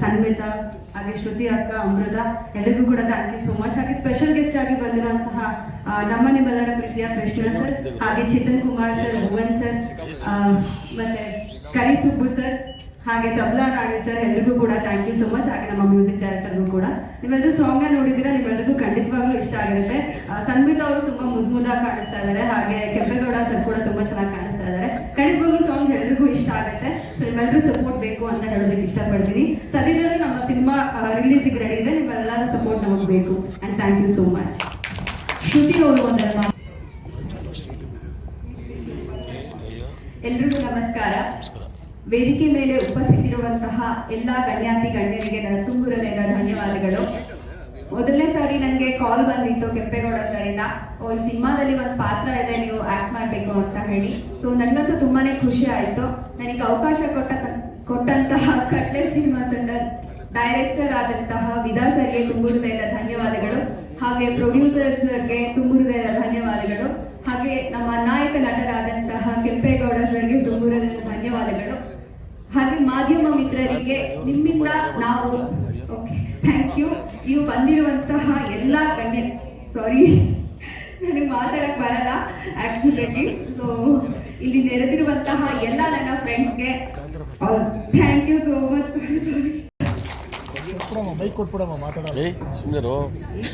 ಸನ್ಮಿತಾ, ಹಾಗೆ ಶ್ರುತಿ ಅಕ್ಕ, ಅಮೃತ ಎಲ್ಲರಿಗೂ ಕೂಡ ಥ್ಯಾಂಕ್ ಯು ಸೋ ಮಚ್ ಹಾಗೆ ಸ್ಪೆಷಲ್ ಗೆಸ್ಟ್ ಆಗಿ ಬಂದಿರುವಂತಹ ನಮ್ಮ ನಿಮ್ಮೆಲ್ಲರ ಪ್ರೀತಿಯ ಕೃಷ್ಣ ಸರ್ ಹಾಗೆ ಚೇತನ್ ಕುಮಾರ್ ಸರ್ ಭುವನ್ ಸರ್ ಮತ್ತೆ ಕರಿ ಸುಬ್ಬು ಸರ್ ಹಾಗೆ ತಬ್ಲಾ ರಾಣಿ ಸರ್ ಎಲ್ರಿಗೂ ಕೂಡ ಥ್ಯಾಂಕ್ ಯು ಸೊ ಮಚ್ ಹಾಗೆ ನಮ್ಮ ಮ್ಯೂಸಿಕ್ ಡೈರೆಕ್ಟರ್ಗೂ ಕೂಡ. ನೀವೆಲ್ಲರೂ ಸಾಂಗ್ ನೋಡಿದ್ದೀರಾ? ನಿಮ್ಮೆಲ್ಲರಿಗೂ ಖಂಡಿತವಾಗ್ಲೂ ಇಷ್ಟ ಆಗಿರುತ್ತೆ. ಸಂಗೀತ ಅವರು ತುಂಬಾ ಮುದ್ ಕಾಣಿಸ್ತಾ ಇದ್ದಾರೆ ಹಾಗೆ ಕೆಂಪೇಗೌಡ ಸರ್ ಕೂಡ ತುಂಬಾ ಚೆನ್ನಾಗಿ ಕಾಣಿಸ್ತಾ ಇದ್ದಾರೆ ಖಂಡಿತವಾಗ್ಲೂ ಸಾಂಗ್ ಎಲ್ರಿಗೂ ಇಷ್ಟ ಆಗುತ್ತೆ. ಸೊ ನಿಮ್ಮೆಲ್ಲರೂ ಸಪೋರ್ಟ್ ಬೇಕು ಅಂತ ಹೇಳೋದಕ್ಕೆ ಇಷ್ಟಪಡ್ತೀನಿ. ಸದ್ಯದಲ್ಲೇ ನಮ್ಮ ಸಿನಿಮಾ ರಿಲೀಸಿಗೆ ರೆಡಿ ಇದೆ. ನಿಮ್ಮೆಲ್ಲರ ಸಪೋರ್ಟ್ ನಮಗೆ ಬೇಕು. And thank you so much Shruti ಅವರು ಒಂದಲ್ಲ ಎಲ್ರಿಗೂ ನಮಸ್ಕಾರ. ವೇದಿಕೆ ಮೇಲೆ ಉಪಸ್ಥಿತಿರುವಂತಹ ಎಲ್ಲಾ ಗಣ್ಯಾತಿ ಗಣ್ಯರಿಗೆ ನನ್ನ ತುಂಬು ಹೃದಯದ ಧನ್ಯವಾದಗಳು. ಮೊದಲನೇ ಸಾರಿ ನನಗೆ ಕಾಲ್ ಬಂದಿತ್ತು, ಕೆಂಪೇಗೌಡ ಸರಿಂದ ಓ, ಈ ಸಿನಿಮಾದಲ್ಲಿ ಒಂದು ಪಾತ್ರ ಇದೆ, ನೀವು ಆಕ್ಟ್ ಮಾಡಬೇಕು ಅಂತ ಹೇಳಿ. ಸೊ ನನಗಂತೂ ತುಂಬಾನೇ ಖುಷಿ ಆಯಿತು. ನನಗೆ ಅವಕಾಶ ಕೊಟ್ಟ ಕೊಟ್ಟಂತಹ ಕಟ್ಲೆ ಸಿನಿಮಾ ತಂಡ ಡೈರೆಕ್ಟರ್ ಆದಂತಹ ವಿದಾ ಸರ್ಗೆ ತುಂಬು ಹೃದಯದ ಧನ್ಯವಾದಗಳು. ಹಾಗೆ ಪ್ರೊಡ್ಯೂಸರ್ಸ್ಗೆ ತುಂಬು ಹೃದಯದ ಧನ್ಯವಾದಗಳು. ಹಾಗೆ ನಮ್ಮ ನಾಯಕ ನಟರಾದಂತಹ ಕೆಂಪೇಗೌಡ ಸರ್ಗೆ ತುಂಬು ಹೃದಯದ ಧನ್ಯವಾದಗಳು. ಹಾಗೆ ಮಾಧ್ಯಮ ಮಿತ್ರರಿಗೆ ನಿಮ್ಮಿಂದ ನಾವು ಓಕೆ ಥ್ಯಾಂಕ್ ಯು ನೀವು ಬಂದಿರುವಂತಹ ಎಲ್ಲ ಗಣ್ಯ ಸಾರಿ ನನಗೆ ಮಾತಾಡಕ್ ಬರಲ್ಲ ಆಕ್ಚುಲಿ ಸೊ ಇಲ್ಲಿ ನೆರೆದಿರುವಂತಹ ಎಲ್ಲ ನನ್ನ ಫ್ರೆಂಡ್ಸ್ಗೆ ಥ್ಯಾಂಕ್ ಯು ಸೋ ಮಚ್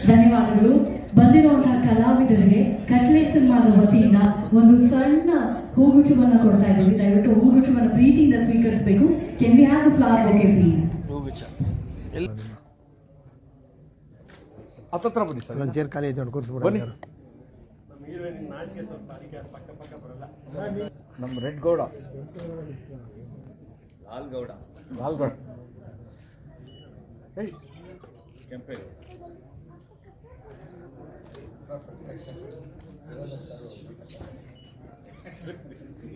ಧನ್ಯವಾದಗಳು. ಬಂದಿರುವಂತಹ ಕಲಾವಿದರಿಗೆ ಕಟ್ಲೆ ಸಿನಿಮಾದ ವತಿಯಿಂದ ಒಂದು ಸಣ್ಣ ಹೂಗುಚ್ಚವನ್ನ ಕೊಡ್ತಾ ಇದ್ದೀವಿ. ದಯವಿಟ್ಟು ಹೂಗುಚ್ಚವನ್ನ ಪ್ರೀತಿಯಿಂದ ಸ್ವೀಕರಿಸಬೇಕು. Can we have the flower okay please ಒಂಚೂರು ಖಾಲಿ ಐತೆ ನೋಡಿ ಕೂರಿಸ್ಬಿಡಿ ನಮ್ಮ ರೆಡ್ ಗೌಡ. ಲಾಲ್ ಗೌಡ. ಲಾಲ್ ಗೌಡ. ಏಯ್ ಕೆಂಪೇಗೌಡ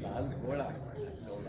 ಲಾಲ್ ಗೌಡ ಗೌಡ